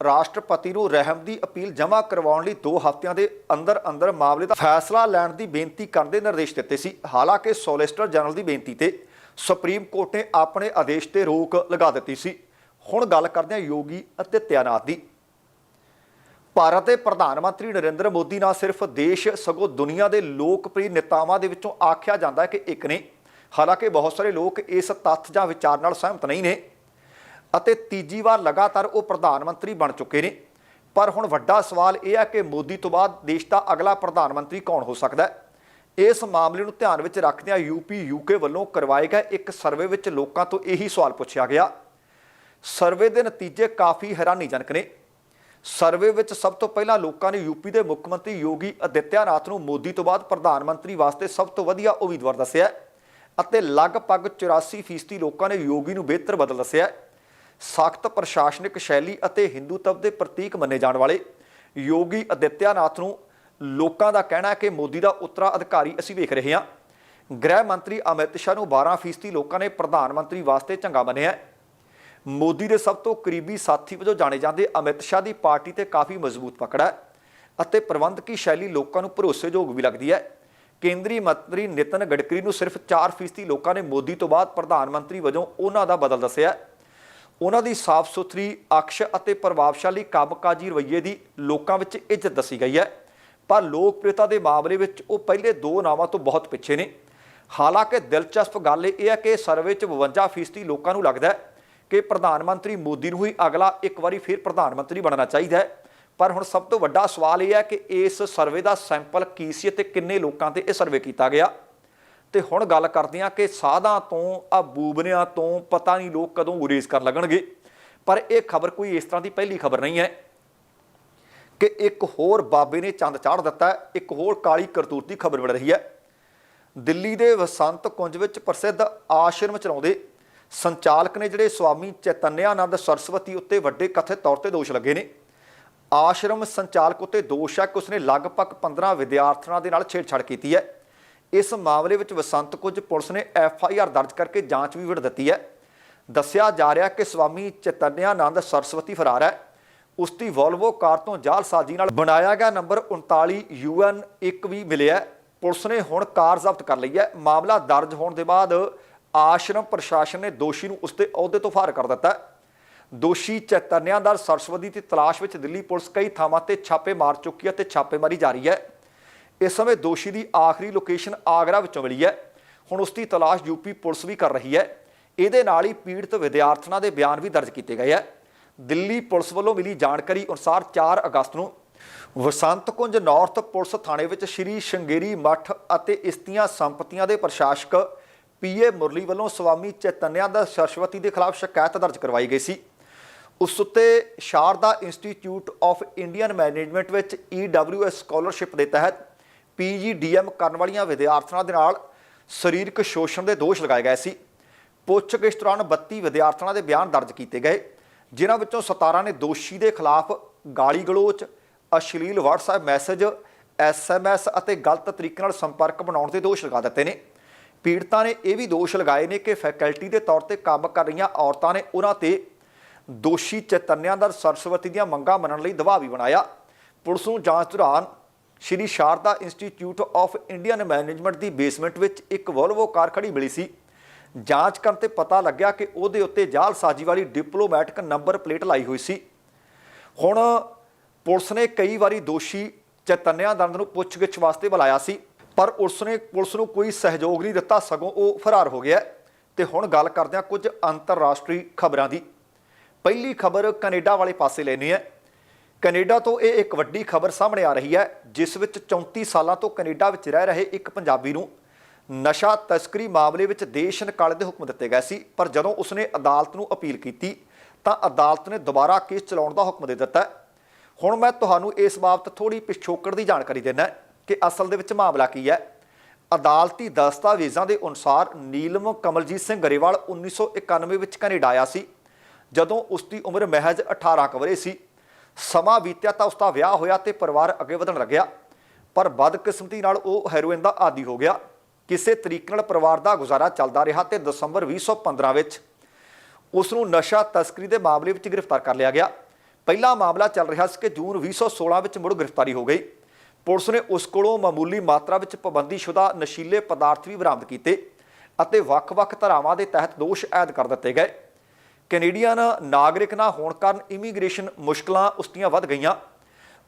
ਰਾਸ਼ਟਰਪਤੀ ਨੂੰ ਰਹਿਮ ਦੀ ਅਪੀਲ ਜਮ੍ਹਾਂ ਕਰਵਾਉਣ ਲਈ 2 ਹਫ਼ਤਿਆਂ ਦੇ ਅੰਦਰ ਅੰਦਰ ਮਾਮਲੇ ਦਾ ਫੈਸਲਾ ਲੈਣ ਦੀ ਬੇਨਤੀ ਕਰਨ ਦੇ ਨਿਰਦੇਸ਼ ਦਿੱਤੇ ਸੀ। ਹਾਲਾਂਕਿ ਸੋਲਿਸਟਰ ਜਨਰਲ ਦੀ ਬੇਨਤੀ ਤੇ ਸੁਪਰੀਮ ਕੋਰਟ ਨੇ ਆਪਣੇ ਆਦੇਸ਼ ਤੇ ਰੋਕ ਲਗਾ ਦਿੱਤੀ ਸੀ। ਹੁਣ ਗੱਲ ਕਰਦੇ ਹਾਂ ਯੋਗੀ ਅਤੇ ਤਿਆਨਾਤ ਦੀ। ਭਾਰਤ ਦੇ ਪ੍ਰਧਾਨ ਮੰਤਰੀ ਨਰਿੰਦਰ ਮੋਦੀ ਨਾ ਸਿਰਫ ਦੇਸ਼ ਸਗੋਂ ਦੁਨੀਆ ਦੇ ਲੋਕਪ੍ਰਿਯ ਨੇਤਾਵਾਂ ਦੇ ਵਿੱਚੋਂ ਆਖਿਆ ਜਾਂਦਾ ਹੈ ਕਿ ਇੱਕ ਨੇ। ਹਾਲਾਂਕਿ ਬਹੁਤ ਸਾਰੇ ਲੋਕ ਇਸ ਤੱਥ ਜਾਂ ਵਿਚਾਰ ਨਾਲ ਸਹਿਮਤ ਨਹੀਂ ਨੇ ਅਤੇ ਤੀਜੀ ਵਾਰ ਲਗਾਤਾਰ ਉਹ ਪ੍ਰਧਾਨ ਮੰਤਰੀ ਬਣ ਚੁੱਕੇ ਨੇ। ਪਰ ਹੁਣ ਵੱਡਾ ਸਵਾਲ ਇਹ ਹੈ ਕਿ ਮੋਦੀ ਤੋਂ ਬਾਅਦ ਦੇਸ਼ ਦਾ ਅਗਲਾ ਪ੍ਰਧਾਨ ਮੰਤਰੀ ਕੌਣ ਹੋ ਸਕਦਾ ਹੈ? ਇਸ ਮਾਮਲੇ ਨੂੰ ਧਿਆਨ ਵਿੱਚ ਰੱਖਦਿਆਂ ਯੂਪੀ ਯੂਕੇ ਵੱਲੋਂ ਕਰਵਾਏ ਗਏ ਇੱਕ ਸਰਵੇ ਵਿੱਚ ਲੋਕਾਂ ਤੋਂ ਇਹੀ ਸਵਾਲ ਪੁੱਛਿਆ ਗਿਆ। ਸਰਵੇ ਦੇ ਨਤੀਜੇ ਕਾਫੀ ਹੈਰਾਨੀਜਨਕ ਨੇ। ਸਰਵੇ ਵਿੱਚ ਸਭ ਤੋਂ ਪਹਿਲਾਂ ਲੋਕਾਂ ਨੇ ਯੂਪੀ ਦੇ ਮੁੱਖ ਮੰਤਰੀ ਯੋਗੀ ਅਦਿੱਤਿਆਨਾਥ ਨੂੰ ਮੋਦੀ ਤੋਂ ਬਾਅਦ ਪ੍ਰਧਾਨ ਮੰਤਰੀ ਵਾਸਤੇ ਸਭ ਤੋਂ ਵਧੀਆ ਉਮੀਦਵਾਰ ਦੱਸਿਆ ਅਤੇ ਲਗਭਗ 84% ਲੋਕਾਂ ਨੇ ਯੋਗੀ ਨੂੰ ਬਿਹਤਰ ਬਦਲ ਦੱਸਿਆ ਸਖਤ ਪ੍ਰਸ਼ਾਸਨਿਕ ਸ਼ੈਲੀ ਅਤੇ ਹਿੰਦੂਤਵ ਦੇ ਪ੍ਰਤੀਕ ਮੰਨੇ ਜਾਣ ਵਾਲੇ ਯੋਗੀ ਅਦਿੱਤਿਆਨਾਥ ਨੂੰ ਲੋਕਾਂ ਦਾ ਕਹਿਣਾ ਹੈ ਕਿ ਮੋਦੀ ਦਾ ਉਤਰਾ ਅਧਿਕਾਰੀ ਅਸੀਂ ਵੇਖ ਰਹੇ ਹਾਂ। ਗ੍ਰਹਿ ਮੰਤਰੀ ਅਮਿਤ ਸ਼ਾਹ ਨੂੰ 12% ਲੋਕਾਂ ਨੇ ਪ੍ਰਧਾਨ ਮੰਤਰੀ ਵਾਸਤੇ ਚੰਗਾ ਮੰਨਿਆ ਹੈ। ਮੋਦੀ ਦੇ ਸਭ ਤੋਂ ਕਰੀਬੀ ਸਾਥੀ ਵਜੋਂ ਜਾਣੇ ਜਾਂਦੇ ਅਮਿਤ ਸ਼ਾਹ ਦੀ ਪਾਰਟੀ ਤੇ ਕਾਫੀ ਮਜ਼ਬੂਤ ਪਕੜਾ ਹੈ ਅਤੇ ਪ੍ਰਬੰਧਕੀ ਸ਼ੈਲੀ ਲੋਕਾਂ ਨੂੰ ਭਰੋਸੇਯੋਗ ਵੀ ਲੱਗਦੀ ਹੈ। ਕੇਂਦਰੀ ਮੰਤਰੀ ਨਿਤਨ ਗਡਕਰੀ ਨੂੰ ਸਿਰਫ 4% ਲੋਕਾਂ ਨੇ ਮੋਦੀ ਤੋਂ ਬਾਅਦ ਪ੍ਰਧਾਨ ਮੰਤਰੀ ਵਜੋਂ ਉਹਨਾਂ ਦਾ ਬਦਲ ਦੱਸਿਆ ਉਹਨਾਂ ਦੀ ਸਾਫ਼ ਸੁਥਰੀ ਅਕਸ਼ ਅਤੇ ਪ੍ਰਭਾਵਸ਼ਾਲੀ ਕੰਮਕਾਜੀ ਰਵੱਈਏ ਦੀ ਲੋਕਾਂ ਵਿੱਚ ਇੱਜ਼ਤ ਦੱਸੀ ਗਈ ਹੈ। ਪਰ ਲੋਕਪ੍ਰਿਯਤਾ ਦੇ ਮਾਮਲੇ ਵਿੱਚ ਉਹ ਪਹਿਲੇ ਦੋ ਨਾਵਾਂ ਤੋਂ ਬਹੁਤ ਪਿੱਛੇ ਨੇ। ਹਾਲਾਂਕਿ ਦਿਲਚਸਪ ਗੱਲ ਇਹ ਹੈ ਕਿ ਸਰਵੇ 'ਚ 52% ਲੋਕਾਂ ਨੂੰ ਲੱਗਦਾ ਹੈ ਕਿ ਪ੍ਰਧਾਨ ਮੰਤਰੀ ਮੋਦੀ ਨੂੰ ਹੀ ਅਗਲਾ ਇੱਕ ਵਾਰੀ ਫਿਰ ਪ੍ਰਧਾਨ ਮੰਤਰੀ ਬਣਨਾ ਚਾਹੀਦਾ ਹੈ। ਪਰ ਹੁਣ ਸਭ ਤੋਂ ਵੱਡਾ ਸਵਾਲ ਇਹ ਹੈ ਕਿ ਇਸ ਸਰਵੇ ਦਾ ਸੈਂਪਲ ਕੀ ਸੀ ਅਤੇ ਕਿੰਨੇ ਲੋਕਾਂ ਤੇ ਇਹ ਸਰਵੇ ਕੀਤਾ ਗਿਆ? ਤੇ ਹੁਣ ਗੱਲ ਕਰਦੇ ਹਾਂ ਕਿ ਸਾਧਾਂ ਤੋਂ ਆ ਬੂਬਨਿਆਂ ਤੋਂ ਪਤਾ ਨਹੀਂ ਲੋਕ ਕਦੋਂ ਗੁਰੇਜ਼ ਕਰਨ ਲੱਗਣਗੇ। ਪਰ ਇਹ ਖਬਰ ਕੋਈ ਇਸ ਤਰ੍ਹਾਂ ਦੀ ਪਹਿਲੀ ਖਬਰ ਨਹੀਂ ਹੈ ਕਿ ਇੱਕ ਹੋਰ ਬਾਬੇ ਨੇ ਚੰਦ ਚਾੜ ਦਿੱਤਾ ਇੱਕ ਹੋਰ ਕਾਲੀ ਕਰਤੂਤ ਦੀ ਖਬਰ ਮਿਲ ਰਹੀ ਹੈ। ਦਿੱਲੀ ਦੇ ਵਸੰਤ ਕੁੰਜ ਵਿੱਚ ਪ੍ਰਸਿੱਧ ਆਸ਼ਰਮ ਚਲਾਉਂਦੇ ਸੰਚਾਲਕ ਨੇ ਜਿਹੜੇ ਸਵਾਮੀ ਚੈਤਨਿਆਨੰਦ ਸਰਸਵਤੀ ਉੱਤੇ ਵੱਡੇ ਕਥਿਤ ਤੌਰ ਤੇ ਦੋਸ਼ ਲੱਗੇ ਨੇ। ਆਸ਼ਰਮ ਸੰਚਾਲਕ ਉੱਤੇ ਦੋਸ਼ ਹੈ ਕਿ ਉਸਨੇ ਲਗਭਗ 15 ਵਿਦਿਆਰਥਣਾਂ ਦੇ ਨਾਲ ਛੇੜਛਾੜ ਕੀਤੀ ਹੈ। ਇਸ ਮਾਮਲੇ ਵਿੱਚ ਵਸੰਤ ਕੁਝ ਪੁਲਿਸ ਨੇ ਐਫ ਆਈ ਆਰ ਦਰਜ ਕਰਕੇ ਜਾਂਚ ਵੀ ਵਿੜ ਦਿੱਤੀ ਹੈ। ਦੱਸਿਆ ਜਾ ਰਿਹਾ ਕਿ ਸਵਾਮੀ ਚੈਤਨਿਆਨੰਦ ਸਰਸਵਤੀ ਫਰਾਰ ਹੈ। ਉਸ ਦੀ ਵੋਲਵੋ ਕਾਰ ਤੋਂ ਜਾਲਸਾਜ਼ੀ ਨਾਲ ਬਣਾਇਆ ਗਿਆ ਨੰਬਰ 39 ਯੂਐਨ 1 ਵੀ ਮਿਲਿਆ ਪੁਲਿਸ ਨੇ ਹੁਣ ਕਾਰ ਜ਼ਬਤ ਕਰ ਲਈ ਹੈ। ਮਾਮਲਾ ਦਰਜ ਹੋਣ ਦੇ ਬਾਅਦ ਆਸ਼ਰਮ ਪ੍ਰਸ਼ਾਸਨ ਨੇ ਦੋਸ਼ੀ ਨੂੰ ਉਸਦੇ ਅਹੁਦੇ ਤੋਂ ਫਾਰ ਕਰ ਦਿੱਤਾ। ਦੋਸ਼ੀ ਚੈਤਨਿਆਨੰਦ ਸਰਸਵਤੀ ਦੀ ਤਲਾਸ਼ ਵਿੱਚ ਦਿੱਲੀ ਪੁਲਿਸ ਕਈ ਥਾਵਾਂ ਤੇ ਛਾਪੇ ਮਾਰ ਚੁੱਕੀ ਹੈ ਤੇ ਛਾਪੇਮਾਰੀ ਜਾਰੀ ਹੈ। ਇਸ ਸਮੇਂ ਦੋਸ਼ੀ ਦੀ ਆਖਰੀ ਲੋਕੇਸ਼ਨ ਆਗਰਾ ਵਿੱਚੋਂ ਮਿਲੀ ਹੈ। ਹੁਣ ਉਸ ਦੀ ਤਲਾਸ਼ ਯੂਪੀ ਪੁਲਿਸ ਵੀ ਕਰ ਰਹੀ ਹੈ। ਇਹਦੇ ਨਾਲ ਹੀ ਪੀੜਤ ਵਿਦਿਆਰਥਣਾਂ ਦੇ ਬਿਆਨ ਵੀ ਦਰਜ ਕੀਤੇ ਗਏ ਹੈ। ਦਿੱਲੀ ਪੁਲਿਸ ਵੱਲੋਂ ਮਿਲੀ ਜਾਣਕਾਰੀ ਅਨੁਸਾਰ 4 ਅਗਸਤ ਨੂੰ ਵਸੰਤ ਕੁੰਜ ਨਾਰਥ ਪੁਲਿਸ ਥਾਣੇ ਵਿੱਚ ਸ਼੍ਰੀ ਸ਼ੰਗੇਰੀ ਮੱਠ ਅਤੇ ਇਸਤੀਆਂ ਸੰਪਤੀਆਂ ਦੇ ਪ੍ਰਸ਼ਾਸਕ ਪੀਏ ਮੁਰਲੀ ਵੱਲੋਂ ਸਵਾਮੀ ਚੈਤਨਿਆ ਦਾ ਸਰਸਵਤੀ ਦੇ ਖਿਲਾਫ ਸ਼ਿਕਾਇਤ ਦਰਜ ਕਰਵਾਈ ਗਈ ਸੀ। ਉਸ ਉੱਤੇ Sharda institute of Indian management ਵਿੱਚ EWS ਸਕਾਲਰਸ਼ਿਪ ਦੇ ਤਹਿਤ PGDM ਕਰਨ ਵਾਲੀਆਂ ਵਿਦਿਆਰਥਣਾਂ ਦੇ ਨਾਲ ਸਰੀਰਕ ਸ਼ੋਸ਼ਣ ਦੇ ਦੋਸ਼ ਲਗਾਏ ਗਏ ਸੀ। ਪੁੱਛਗਿੱਛ ਦੌਰਾਨ 32 ਵਿਦਿਆਰਥਣਾਂ ਦੇ ਬਿਆਨ ਦਰਜ ਕੀਤੇ ਗਏ, ਜਿਨ੍ਹਾਂ ਵਿੱਚੋਂ 17 ਨੇ ਦੋਸ਼ੀ ਦੇ ਖਿਲਾਫ ਗਾਲੀ ਗਲੋਚ, ਅਸ਼ਲੀਲ WhatsApp ਮੈਸੇਜ SMS ਅਤੇ ਗਲਤ ਤਰੀਕੇ ਨਾਲ ਸੰਪਰਕ ਬਣਾਉਣ ਦੇ ਦੋਸ਼ ਲਗਾ ਦਿੱਤੇ ਨੇ। ਪੀੜਤਾਂ ਨੇ ਇਹ ਵੀ ਦੋਸ਼ ਲਗਾਏ ਨੇ ਕਿ ਫੈਕਲਟੀ ਦੇ ਤੌਰ ਤੇ ਕੰਮ ਕਰ ਰਹੀਆਂ ਔਰਤਾਂ ਨੇ ਉਹਨਾਂ ਤੇ ਦੋਸ਼ੀ ਚੈਤਨਿਆਨੰਦ ਸਰਸਵਤੀ ਦੀਆਂ ਮੰਗਾਂ ਮੰਨਣ ਲਈ ਦਬਾਅ ਵੀ ਬਣਾਇਆ। ਪੁਲਿਸ ਨੂੰ ਜਾਂਚ ਦੌਰਾਨ Shri Sharda institute of Indian management the basement ਵਿੱਚ ਇੱਕ ਵੋਲਵੋ ਕਾਰ ਖੜੀ ਮਿਲੀ ਸੀ। ਜਾਂਚ ਕਰਨ ਤੇ ਪਤਾ ਲੱਗਿਆ ਕਿ ਉਹਦੇ ਉੱਤੇ ਜਾਲਸਾਜ਼ੀ ਵਾਲੀ ਡਿਪਲੋਮੈਟਿਕ ਨੰਬਰ ਪਲੇਟ ਲਾਈ ਹੋਈ ਸੀ। ਹੁਣ ਪੁਲਿਸ ਨੇ ਕਈ ਵਾਰੀ ਦੋਸ਼ੀ ਚੈਤਨਿਆ ਚੈਤਨਿਆਨੰਦ ਨੂੰ ਪੁੱਛਗਿੱਛ ਵਾਸਤੇ ਬੁਲਾਇਆ ਸੀ। ਪਰ ਉਸ ਨੇ ਪੁਲਿਸ ਨੂੰ ਕੋਈ ਸਹਿਯੋਗ ਨਹੀਂ ਦਿੱਤਾ, ਸਗੋਂ ਉਹ ਫਰਾਰ ਹੋ ਗਿਆ ਤੇ ਹੁਣ ਗੱਲ ਕਰਦੇ ਹਾਂ ਕੁਝ ਅੰਤਰਰਾਸ਼ਟਰੀ ਖਬਰਾਂ ਦੀ। ਪਹਿਲੀ ਖਬਰ ਕੈਨੇਡਾ ਵਾਲੇ ਪਾਸੇ ਲੈਣੀ ਹੈ। ਕੈਨੇਡਾ ਤੋਂ ਇਹ ਇੱਕ ਵੱਡੀ ਖਬਰ ਸਾਹਮਣੇ ਆ ਰਹੀ ਹੈ, ਜਿਸ ਵਿੱਚ 34 ਸਾਲਾਂ ਤੋਂ ਕੈਨੇਡਾ ਵਿੱਚ ਰਹਿ ਰਹੇ ਇੱਕ ਪੰਜਾਬੀ ਨੂੰ ਨਸ਼ਾ ਤਸਕਰੀ ਮਾਮਲੇ ਵਿੱਚ ਦੇਸ਼ ਨਿਕਾਲੇ ਦੇ ਹੁਕਮ ਦਿੱਤੇ ਗਏ ਸੀ, ਪਰ ਜਦੋਂ ਉਸਨੇ ਅਦਾਲਤ ਨੂੰ ਅਪੀਲ ਕੀਤੀ, ਤਾਂ ਅਦਾਲਤ ਨੇ ਦੁਬਾਰਾ ਕੇਸ ਚਲਾਉਣ ਦਾ ਹੁਕਮ ਦੇ ਦਿੱਤਾ ਹੁਣ ਮੈਂ ਤੁਹਾਨੂੰ ਇਸ ਬਾਬਤ ਥੋੜੀ ਪਿਛੋਕੜ ਦੀ ਜਾਣਕਾਰੀ ਦੇਣਾ ਕਿ ਅਸਲ ਦੇ ਵਿੱਚ ਮਾਮਲਾ ਕੀ ਹੈ? ਅਦਾਲਤੀ ਦਸਤਾਵੇਜ਼ਾਂ ਦੇ ਅਨੁਸਾਰ ਨੀਲਮ ਕਮਲਜੀਤ ਸਿੰਘ ਗਰੇਵਾਲ 1991 ਵਿੱਚ ਕੈਨੇਡਾ ਆਇਆ ਸੀ। ਜਦੋਂ ਉਸ ਦੀ ਉਮਰ ਮਹਿਜ਼ 18 ਕਵਰੇ ਸੀ, ਸਮਾਂ ਬੀਤਿਆ ਤਾਂ ਉਸ ਦਾ ਵਿਆਹ ਹੋਇਆ ਤੇ ਪਰਿਵਾਰ ਅੱਗੇ ਵਧਣ ਲੱਗਿਆ। ਪਰ ਬਦਕਿਸਮਤੀ ਨਾਲ ਉਹ ਹੈਰੋਇਨ ਦਾ ਆਦੀ ਹੋ ਗਿਆ। ਕਿਸੇ ਤਰੀਕੇ ਨਾਲ ਪਰਿਵਾਰ ਦਾ ਗੁਜ਼ਾਰਾ ਚੱਲਦਾ ਰਿਹਾ ਤੇ ਦਸੰਬਰ 2015 ਵਿੱਚ ਉਸ ਨੂੰ ਨਸ਼ਾ ਤਸਕਰੀ ਦੇ ਮਾਮਲੇ ਵਿੱਚ ਗ੍ਰਿਫਤਾਰ ਕਰ ਲਿਆ ਗਿਆ। ਪਹਿਲਾ ਮਾਮਲਾ ਚੱਲ ਰਿਹਾ ਸੀ ਕਿ ਜੂਨ 2016 ਵਿੱਚ ਮੁੜ ਗ੍ਰਿਫਤਾਰੀ ਹੋ ਗਈ। ਪੁਲਿਸ ਨੇ ਉਸ ਕੋਲੋਂ ਮਾਮੂਲੀ ਮਾਤਰਾ ਵਿੱਚ ਪਾਬੰਦੀਸ਼ੁਦਾ ਨਸ਼ੀਲੇ ਪਦਾਰਥ ਵੀ ਬਰਾਮਦ ਕੀਤੇ ਅਤੇ ਵੱਖ-ਵੱਖ ਧਾਰਾਵਾਂ ਦੇ ਤਹਿਤ ਦੋਸ਼ ਆਇਦ ਕਰ ਦਿੱਤੇ ਗਏ। ਕੈਨੇਡੀਅਨ ਨਾਗਰਿਕ ਨਾ ਹੋਣ ਕਾਰਨ ਇਮੀਗ੍ਰੇਸ਼ਨ ਮੁਸ਼ਕਲਾਂ ਉਸ ਦੀਆਂ ਵੱਧ ਗਈਆਂ।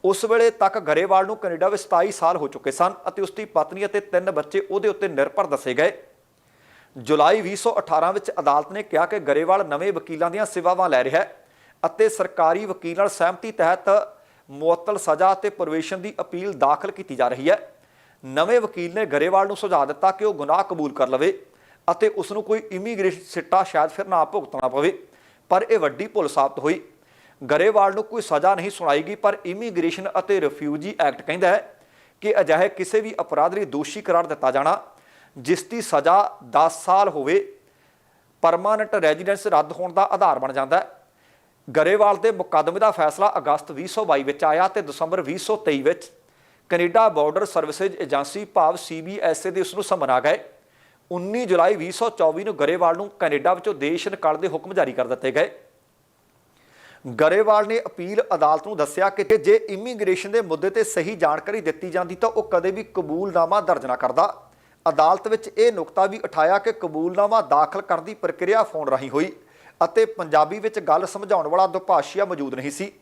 ਉਸ ਵੇਲੇ ਤੱਕ ਗਰੇਵਾਲ ਨੂੰ ਕੈਨੇਡਾ ਵਿੱਚ 27 ਸਾਲ ਹੋ ਚੁੱਕੇ ਸਨ ਅਤੇ ਉਸ ਦੀ ਪਤਨੀ ਅਤੇ ਤਿੰਨ ਬੱਚੇ ਉਹਦੇ ਉੱਤੇ ਨਿਰਭਰ ਦੱਸੇ ਗਏ। ਜੁਲਾਈ 2018 ਵਿੱਚ ਅਦਾਲਤ ਨੇ ਕਿਹਾ ਕਿ ਗਰੇਵਾਲ ਨਵੇਂ ਵਕੀਲਾਂ ਦੀਆਂ ਸੇਵਾਵਾਂ ਲੈ ਰਿਹਾ ਹੈ ਅਤੇ ਸਰਕਾਰੀ ਵਕੀਲ ਨਾਲ ਸਹਿਮਤੀ ਤਹਿਤ ਮੁਅੱਤਲ ਸਜ਼ਾ ਅਤੇ ਪ੍ਰਵੇਸ਼ਨ ਦੀ ਅਪੀਲ ਦਾਖਲ ਕੀਤੀ ਜਾ ਰਹੀ ਹੈ। ਨਵੇਂ ਵਕੀਲ ਨੇ ਗਰੇਵਾਲ ਨੂੰ ਸੁਝਾਅ ਦਿੱਤਾ ਕਿ ਉਹ ਗੁਨਾਹ ਕਬੂਲ ਕਰ ਲਵੇ ਅਤੇ ਉਸ ਨੂੰ ਕੋਈ ਇਮੀਗ੍ਰੇਸ਼ਨ ਸਿੱਟਾ ਸ਼ਾਇਦ ਫਿਰ ਨਾ ਭੁਗਤਣਾ ਪਵੇ, ਪਰ ਇਹ ਵੱਡੀ ਭੁੱਲ ਸਾਬਤ ਹੋਈ। ਗਰੇਵਾਲ ਨੂੰ ਕੋਈ ਸਜ਼ਾ ਨਹੀਂ ਸੁਣਾਈਗੀ, ਪਰ ਇਮੀਗ੍ਰੇਸ਼ਨ ਅਤੇ ਰਿਫਿਊਜੀ ਐਕਟ ਕਹਿੰਦਾ ਹੈ ਕਿ ਅਜਿਹੇ ਕਿਸੇ ਵੀ ਅਪਰਾਧ ਲਈ ਦੋਸ਼ੀ ਕਰਾਰ ਦਿੱਤਾ ਜਾਣਾ, ਜਿਸ ਦੀ ਸਜ਼ਾ 10 ਸਾਲ ਹੋਵੇ, ਪਰਮਾਨੈਂਟ ਰੈਜ਼ੀਡੈਂਸ ਰੱਦ ਹੋਣ ਦਾ ਆਧਾਰ ਬਣ ਜਾਂਦਾ ਹੈ। ਗਰੇਵਾਲ ਦੇ ਮੁਕੱਦਮੇ ਦਾ ਫੈਸਲਾ ਅਗਸਤ 2022 ਵਿੱਚ ਆਇਆ ਤੇ ਦਸੰਬਰ 2023 ਵਿੱਚ ਕੈਨੇਡਾ ਬਾਰਡਰ ਸਰਵਿਸਿਜ਼ ਏਜੰਸੀ ਭਾਵ ਸੀਬੀਐਸਏ ਦੇ ਉਸ ਨੂੰ ਸਮਨ ਆ ਗਏ। 19 ਜੁਲਾਈ 2024 ਨੂੰ ਗਰੇਵਾਲ ਨੂੰ ਕੈਨੇਡਾ ਵਿੱਚੋਂ ਦੇਸ਼ ਨਿਕਾਲਣ ਦੇ ਹੁਕਮ ਜਾਰੀ ਕਰ ਦਿੱਤੇ ਗਏ। ਗਰੇਵਾਲ ਨੇ ਅਪੀਲ ਅਦਾਲਤ ਨੂੰ ਦੱਸਿਆ ਕਿ ਜੇ ਇਮੀਗ੍ਰੇਸ਼ਨ ਦੇ ਮੁੱਦੇ ਤੇ ਸਹੀ ਜਾਣਕਾਰੀ ਦਿੱਤੀ ਜਾਂਦੀ ਤਾਂ ਉਹ ਕਦੇ ਵੀ ਕਬੂਲਨਾਮਾ ਦਰਜ ਨਾ ਕਰਦਾ। ਅਦਾਲਤ ਵਿੱਚ ਇਹ ਨੁਕਤਾ ਵੀ ਉਠਾਇਆ ਕਿ ਕਬੂਲਨਾਮਾ ਦਾਖਲ ਕਰਨ ਦੀ ਪ੍ਰਕਿਰਿਆ ਫੋਨ ਰਾਹੀਂ ਹੋਈ। ਅਤੇ ਪੰਜਾਬੀ ਵਿੱਚ ਗੱਲ ਸਮਝਾਉਣ ਵਾਲਾ ਦੁਭਾਸ਼ੀਆ ਮੌਜੂਦ ਨਹੀਂ ਸੀ।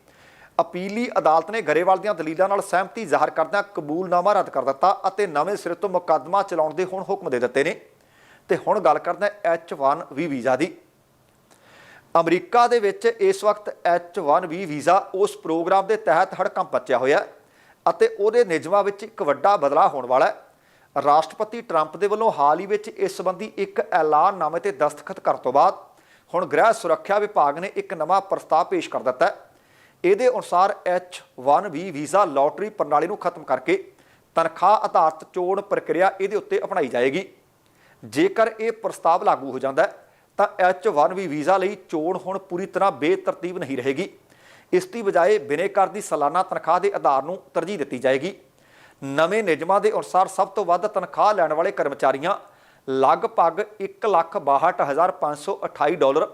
ਅਪੀਲੀ ਅਦਾਲਤ ਨੇ ਗਰੇਵਾਲ ਦੀਆਂ ਦਲੀਲਾਂ ਨਾਲ ਸਹਿਮਤੀ ਜ਼ਾਹਰ ਕਰਦਿਆਂ ਕਬੂਲਨਾਮਾ ਰੱਦ ਕਰ ਦਿੱਤਾ ਅਤੇ ਨਵੇਂ ਸਿਰੇ ਤੋਂ ਮੁਕੱਦਮਾ ਚਲਾਉਣ ਦੇ ਹੁਣ ਹੁਕਮ ਦੇ ਦਿੱਤੇ ਨੇ। ਤੇ ਹੁਣ ਗੱਲ ਕਰਦੇ ਹਾਂ H1B ਵੀਜ਼ਾ ਦੀ। ਅਮਰੀਕਾ ਦੇ ਵਿੱਚ ਇਸ ਵਕਤ H1B ਵੀਜ਼ਾ ਉਸ ਪ੍ਰੋਗਰਾਮ ਦੇ ਤਹਿਤ ਹੜਕੰਪ ਪੱਚਿਆ ਹੋਇਆ ਅਤੇ ਉਹਦੇ ਨਿਯਮਾਂ ਵਿੱਚ ਇੱਕ ਵੱਡਾ ਬਦਲਾਅ ਹੋਣ ਵਾਲਾ ਹੈ। ਰਾਸ਼ਟਰਪਤੀ ਟਰੰਪ ਦੇ ਵੱਲੋਂ ਹਾਲ ਹੀ ਵਿੱਚ ਇਸ ਸੰਬੰਧੀ ਇੱਕ ਐਲਾਨਨਾਮੇ ਤੇ ਦਸਤਖਤ ਕਰਨ ਤੋਂ ਬਾਅਦ ਹੁਣ ਗ੍ਰਹਿ ਸੁਰੱਖਿਆ ਵਿਭਾਗ ਨੇ ਇੱਕ ਨਵਾਂ ਪ੍ਰਸਤਾਵ ਪੇਸ਼ ਕਰ ਦਿੱਤਾ ਹੈ। ਇਹਦੇ ਅਨੁਸਾਰ H1B ਵੀਜ਼ਾ ਲੋਟਰੀ ਪ੍ਰਣਾਲੀ ਨੂੰ ਖਤਮ ਕਰਕੇ ਤਨਖਾਹ ਆਧਾਰਿਤ ਚੋਣ ਪ੍ਰਕਿਰਿਆ ਇਹਦੇ ਉੱਤੇ ਅਪਣਾਈ ਜਾਏਗੀ। ਜੇਕਰ ਇਹ ਪ੍ਰਸਤਾਵ ਲਾਗੂ ਹੋ ਜਾਂਦਾ ਹੈ, ਤਾਂ H1B ਵੀਜ਼ਾ ਲਈ ਚੋਣ ਹੁਣ ਪੂਰੀ ਤਰ੍ਹਾਂ ਬੇਤਰਤੀਬ ਨਹੀਂ ਰਹੇਗੀ। ਇਸ ਦੀ ਬਜਾਏ ਬਿਨੇਕਾਰ ਦੀ ਸਾਲਾਨਾ ਤਨਖਾਹ ਦੇ ਆਧਾਰ ਨੂੰ ਤਰਜੀਹ ਦਿੱਤੀ ਜਾਏਗੀ। ਨਵੇਂ ਨਿਯਮਾਂ ਦੇ ਅਨੁਸਾਰ ਸਭ ਤੋਂ ਵੱਧ ਤਨਖਾਹ ਲੈਣ ਵਾਲੇ ਕਰਮਚਾਰੀਆਂ ਲਗਭਗ 162528 ਡਾਲਰ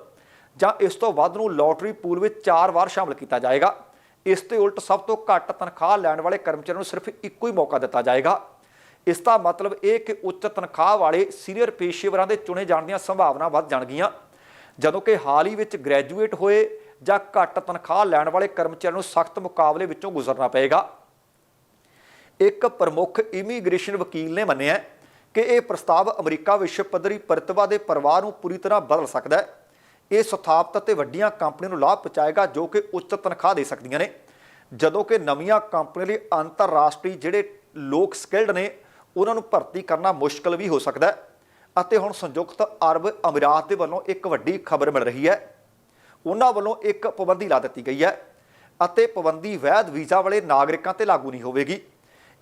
ਜਾਂ ਇਸ ਤੋਂ ਵੱਧ ਨੂੰ ਲੋਟਰੀ ਪੂਲ ਵਿੱਚ ਚਾਰ ਵਾਰ ਸ਼ਾਮਲ ਕੀਤਾ ਜਾਏਗਾ। ਇਸ ਤੇ ਉਲਟ ਸਭ ਤੋਂ ਘੱਟ ਤਨਖਾਹ ਲੈਣ ਵਾਲੇ ਕਰਮਚਾਰੀਆਂ ਨੂੰ ਸਿਰਫ ਇੱਕੋ ਹੀ ਮੌਕਾ ਦਿੱਤਾ ਜਾਏਗਾ। ਇਸ ਦਾ ਮਤਲਬ ਇਹ ਕਿ ਉੱਚ ਤਨਖਾਹ ਵਾਲੇ ਸੀਨੀਅਰ ਪੇਸ਼ੇਵਰਾਂ ਦੇ ਚੁਣੇ ਜਾਣ ਦੀਆਂ ਸੰਭਾਵਨਾ ਵੱਧ ਜਾਣਗੀਆਂ। ਜਦੋਂ ਕਿ ਹਾਲ ਹੀ ਵਿੱਚ ਗ੍ਰੈਜੂਏਟ ਹੋਏ ਜਾਂ ਘੱਟ ਤਨਖਾਹ ਲੈਣ ਵਾਲੇ ਕਰਮਚਾਰੀਆਂ ਨੂੰ ਸਖਤ ਮੁਕਾਬਲੇ ਵਿੱਚੋਂ ਗੁਜ਼ਰਨਾ ਪਏਗਾ। ਇੱਕ ਪ੍ਰਮੁੱਖ ਇਮੀਗ੍ਰੇਸ਼ਨ ਵਕੀਲ ਨੇ ਮੰਨਿਆ ਕਿ ਇਹ ਪ੍ਰਸਤਾਵ ਅਮਰੀਕਾ ਵਿਸ਼ਵ ਪੱਧਰੀ ਪ੍ਰਤਿਭਾ ਦੇ ਪਰਿਵਾਰ ਨੂੰ ਪੂਰੀ ਤਰ੍ਹਾਂ ਬਦਲ ਸਕਦਾ ਹੈ। ਇਹ ਸਥਾਪਤ ਅਤੇ ਵੱਡੀਆਂ ਕੰਪਨੀਆਂ ਨੂੰ ਲਾਭ ਪਹੁੰਚਾਏਗਾ ਜੋ ਕਿ ਉੱਚ ਤਨਖਾਹ ਦੇ ਸਕਦੀਆਂ ਨੇ। ਜਦੋਂ ਕਿ ਨਵੀਆਂ ਕੰਪਨੀਆਂ ਲਈ ਅੰਤਰਰਾਸ਼ਟਰੀ ਜਿਹੜੇ ਲੋਕ ਸਕਿਲਡ ਨੇ, ਉਹਨਾਂ ਨੂੰ ਭਰਤੀ ਕਰਨਾ ਮੁਸ਼ਕਲ ਵੀ ਹੋ ਸਕਦਾ ਹੈ। ਅਤੇ ਹੁਣ ਸੰਯੁਕਤ ਅਰਬ ਅਮੀਰਾਤ ਦੇ ਵੱਲੋਂ ਇੱਕ ਵੱਡੀ ਖਬਰ ਮਿਲ ਰਹੀ ਹੈ। ਉਹਨਾਂ ਵੱਲੋਂ ਇੱਕ ਪਾਬੰਦੀ ਲਾ ਦਿੱਤੀ ਗਈ ਹੈ ਅਤੇ ਪਾਬੰਦੀ ਵੈਧ ਵੀਜ਼ਾ ਵਾਲੇ ਨਾਗਰਿਕਾਂ ਤੇ ਲਾਗੂ ਨਹੀਂ ਹੋਵੇਗੀ।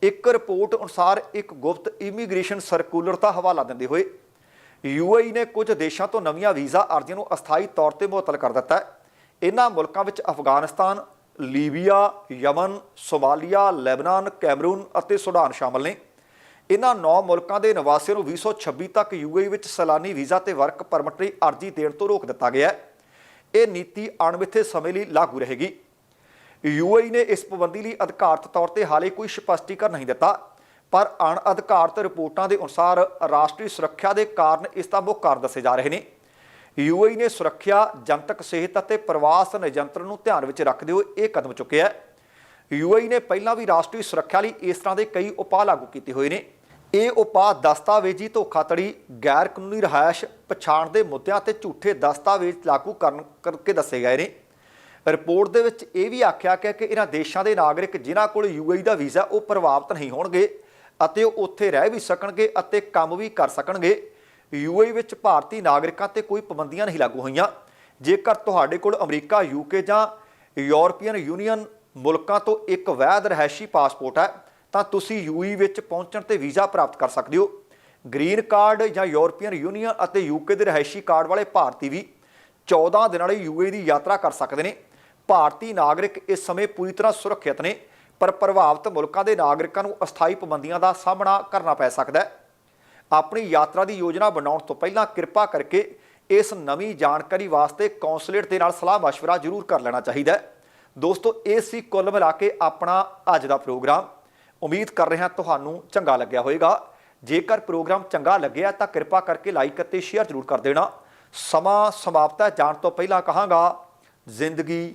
ਇੱਕ ਰਿਪੋਰਟ ਅਨੁਸਾਰ ਇੱਕ ਗੁਪਤ ਇਮੀਗ੍ਰੇਸ਼ਨ ਸਰਕੂਲਰ ਦਾ ਹਵਾਲਾ ਦਿੰਦੇ ਹੋਏ ਯੂਏਈ ਨੇ ਕੁਝ ਦੇਸ਼ਾਂ ਤੋਂ ਨਵੀਆਂ ਵੀਜ਼ਾ ਅਰਜ਼ੀਆਂ ਨੂੰ ਅਸਥਾਈ ਤੌਰ ਤੇ ਮੁਅੱਤਲ ਕਰ ਦਿੱਤਾ ਹੈ। ਇਹਨਾਂ ਮੁਲਕਾਂ ਵਿੱਚ Afghanistan, Libya, Yemen, Somalia, Lebanon, Cameroon ਅਤੇ ਸੁਡਾਨ ਸ਼ਾਮਲ ਨੇ। ਇਹਨਾਂ ਨੌ ਮੁਲਕਾਂ ਦੇ ਨਿਵਾਸੀਆਂ ਨੂੰ 2026 ਤੱਕ ਯੂਏਈ ਵਿੱਚ ਸੈਲਾਨੀ ਵੀਜ਼ਾ ਤੇ ਵਰਕ ਪਰਮਿਟ ਲਈ ਅਰਜ਼ੀ ਦੇਣ ਤੋਂ ਰੋਕ ਦਿੱਤਾ ਗਿਆ ਹੈ। ਇਹ ਨੀਤੀ ਅਣਮਿੱਥੇ ਸਮੇਂ ਲਈ ਲਾਗੂ ਰਹੇਗੀ। ਯੂਏਈ ਨੇ ਇਸ ਪਾਬੰਦੀ ਲਈ ਅਧਿਕਾਰਤ ਤੌਰ ਤੇ ਹਾਲੇ ਕੋਈ ਸਪਸ਼ਟੀਕਰਨ ਨਹੀਂ ਦਿੱਤਾ, ਪਰ ਅਣਅਧਿਕਾਰਤ ਰਿਪੋਰਟਾਂ ਦੇ ਅਨੁਸਾਰ ਰਾਸ਼ਟਰੀ ਸੁਰੱਖਿਆ ਦੇ ਕਾਰਨ ਇਸ ਦਾ ਮੁੱਖ ਕਾਰਨ ਦੱਸੇ ਜਾ ਰਹੇ ਨੇ। ਯੂਏਈ ਨੇ ਸੁਰੱਖਿਆ, ਜਨਤਕ ਸਿਹਤ ਅਤੇ ਪ੍ਰਵਾਸ ਨਿਯੰਤਰਣ ਨੂੰ ਧਿਆਨ ਵਿੱਚ ਰੱਖਦੇ ਹੋਏ ਇਹ ਕਦਮ ਚੁੱਕਿਆ ਹੈ। ਯੂਏਈ ਨੇ ਪਹਿਲਾਂ ਵੀ ਰਾਸ਼ਟਰੀ ਸੁਰੱਖਿਆ ਲਈ ਇਸ ਤਰ੍ਹਾਂ ਦੇ ਕਈ ਉਪਾਅ ਲਾਗੂ ਕੀਤੇ ਹੋਏ ਨੇ। ਇਹ ਉਪਾਅ ਦਸਤਾਵੇਜ਼ੀ ਧੋਖਾਧੜੀ ਗੈਰ ਕਾਨੂੰਨੀ ਰਿਹਾਇਸ਼, ਪਛਾਣ ਦੇ ਮੁੱਦਿਆਂ ਤੇ ਝੂਠੇ ਦਸਤਾਵੇਜ਼ ਲਾਗੂ ਕਰਨ ਕਰਕੇ ਦੱਸੇ ਗਏ ਨੇ। ਰਿਪੋਰਟ ਦੇ ਵਿੱਚ ਇਹ ਵੀ ਆਖਿਆ ਗਿਆ ਕਿ ਇਹਨਾਂ ਦੇਸ਼ਾਂ ਦੇ ਨਾਗਰਿਕ ਜਿਨ੍ਹਾਂ ਕੋਲ ਯੂਏਈ ਦਾ ਵੀਜ਼ਾ ਉਹ ਪ੍ਰਭਾਵਿਤ ਨਹੀਂ ਹੋਣਗੇ ਅਤੇ ਉਹ ਉੱਥੇ ਰਹਿ ਵੀ ਸਕਣਗੇ ਅਤੇ ਕੰਮ ਵੀ ਕਰ ਸਕਣਗੇ। ਯੂਏਈ ਵਿੱਚ ਭਾਰਤੀ ਨਾਗਰਿਕਾਂ ਤੇ ਕੋਈ ਪਾਬੰਦੀਆਂ ਨਹੀਂ ਲਾਗੂ ਹੋਈਆਂ। ਜੇਕਰ ਤੁਹਾਡੇ ਕੋਲ ਅਮਰੀਕਾ ਯੂਕੇ ਜਾਂ ਯੂਰਪੀਅਨ ਯੂਨੀਅਨ ਮੁਲਕਾਂ ਤੋਂ ਇੱਕ ਵੈਧ ਰਹਿਸ਼ੀ ਪਾਸਪੋਰਟ ਹੈ, ਤਾਂ ਤੁਸੀਂ ਯੂਈ ਵਿੱਚ ਪਹੁੰਚਣ ਤੇ ਵੀਜ਼ਾ ਪ੍ਰਾਪਤ ਕਰ ਸਕਦੇ ਹੋ। ਗ੍ਰੀਨ ਕਾਰਡ ਜਾਂ ਯੂਰਪੀਅਨ ਯੂਨੀਅਨ ਅਤੇ ਯੂਕੇ ਦੇ ਰਹਿਸ਼ੀ ਕਾਰਡ ਵਾਲੇ ਭਾਰਤੀ ਵੀ 14 ਦਿਨਾਂ ਲਈ ਯੂਏ ਦੀ ਯਾਤਰਾ ਕਰ ਸਕਦੇ ਨੇ। ਭਾਰਤੀ ਨਾਗਰਿਕ ਇਸ ਸਮੇਂ ਪੂਰੀ ਤਰ੍ਹਾਂ ਸੁਰੱਖਿਅਤ ਨੇ ਪਰ ਪ੍ਰਭਾਵਿਤ ਮੁਲਕਾਂ ਦੇ ਨਾਗਰਿਕਾਂ ਨੂੰ ਅਸਥਾਈ ਪਾਬੰਦੀਆਂ ਦਾ ਸਾਹਮਣਾ ਕਰਨਾ ਪੈ ਸਕਦਾ ਹੈ ਆਪਣੀ ਯਾਤਰਾ ਦੀ ਯੋਜਨਾ ਬਣਾਉਣ ਤੋਂ ਪਹਿਲਾਂ ਕਿਰਪਾ ਕਰਕੇ ਇਸ ਨਵੀਂ ਜਾਣਕਾਰੀ ਵਾਸਤੇ ਕੌਂਸਲੇਟ ਦੇ ਨਾਲ ਸਲਾਹ مشورہ ਜ਼ਰੂਰ ਕਰ ਲੈਣਾ ਚਾਹੀਦਾ ਹੈ ਦੋਸਤੋ ਇਹ ਸੀ ਕੁੱਲ ਮਿਲਾ ਕੇ ਆਪਣਾ ਅੱਜ ਦਾ ਪ੍ਰੋਗਰਾਮ ਉਮੀਦ ਕਰ ਰਿਹਾ ਤੁਹਾਨੂੰ ਚੰਗਾ ਲੱਗਿਆ ਹੋਵੇਗਾ ਜੇਕਰ ਪ੍ਰੋਗਰਾਮ ਚੰਗਾ ਲੱਗਿਆ ਤਾਂ ਕਿਰਪਾ ਕਰਕੇ ਲਾਈਕ ਅਤੇ ਸ਼ੇਅਰ ਜ਼ਰੂਰ ਕਰ ਦੇਣਾ ਸਮਾਂ ਸਮਾਪਤ ਹੈ ਜਾਣ ਤੋਂ ਪਹਿਲਾਂ ਕਹਾਂਗਾ ਜ਼ਿੰਦਗੀ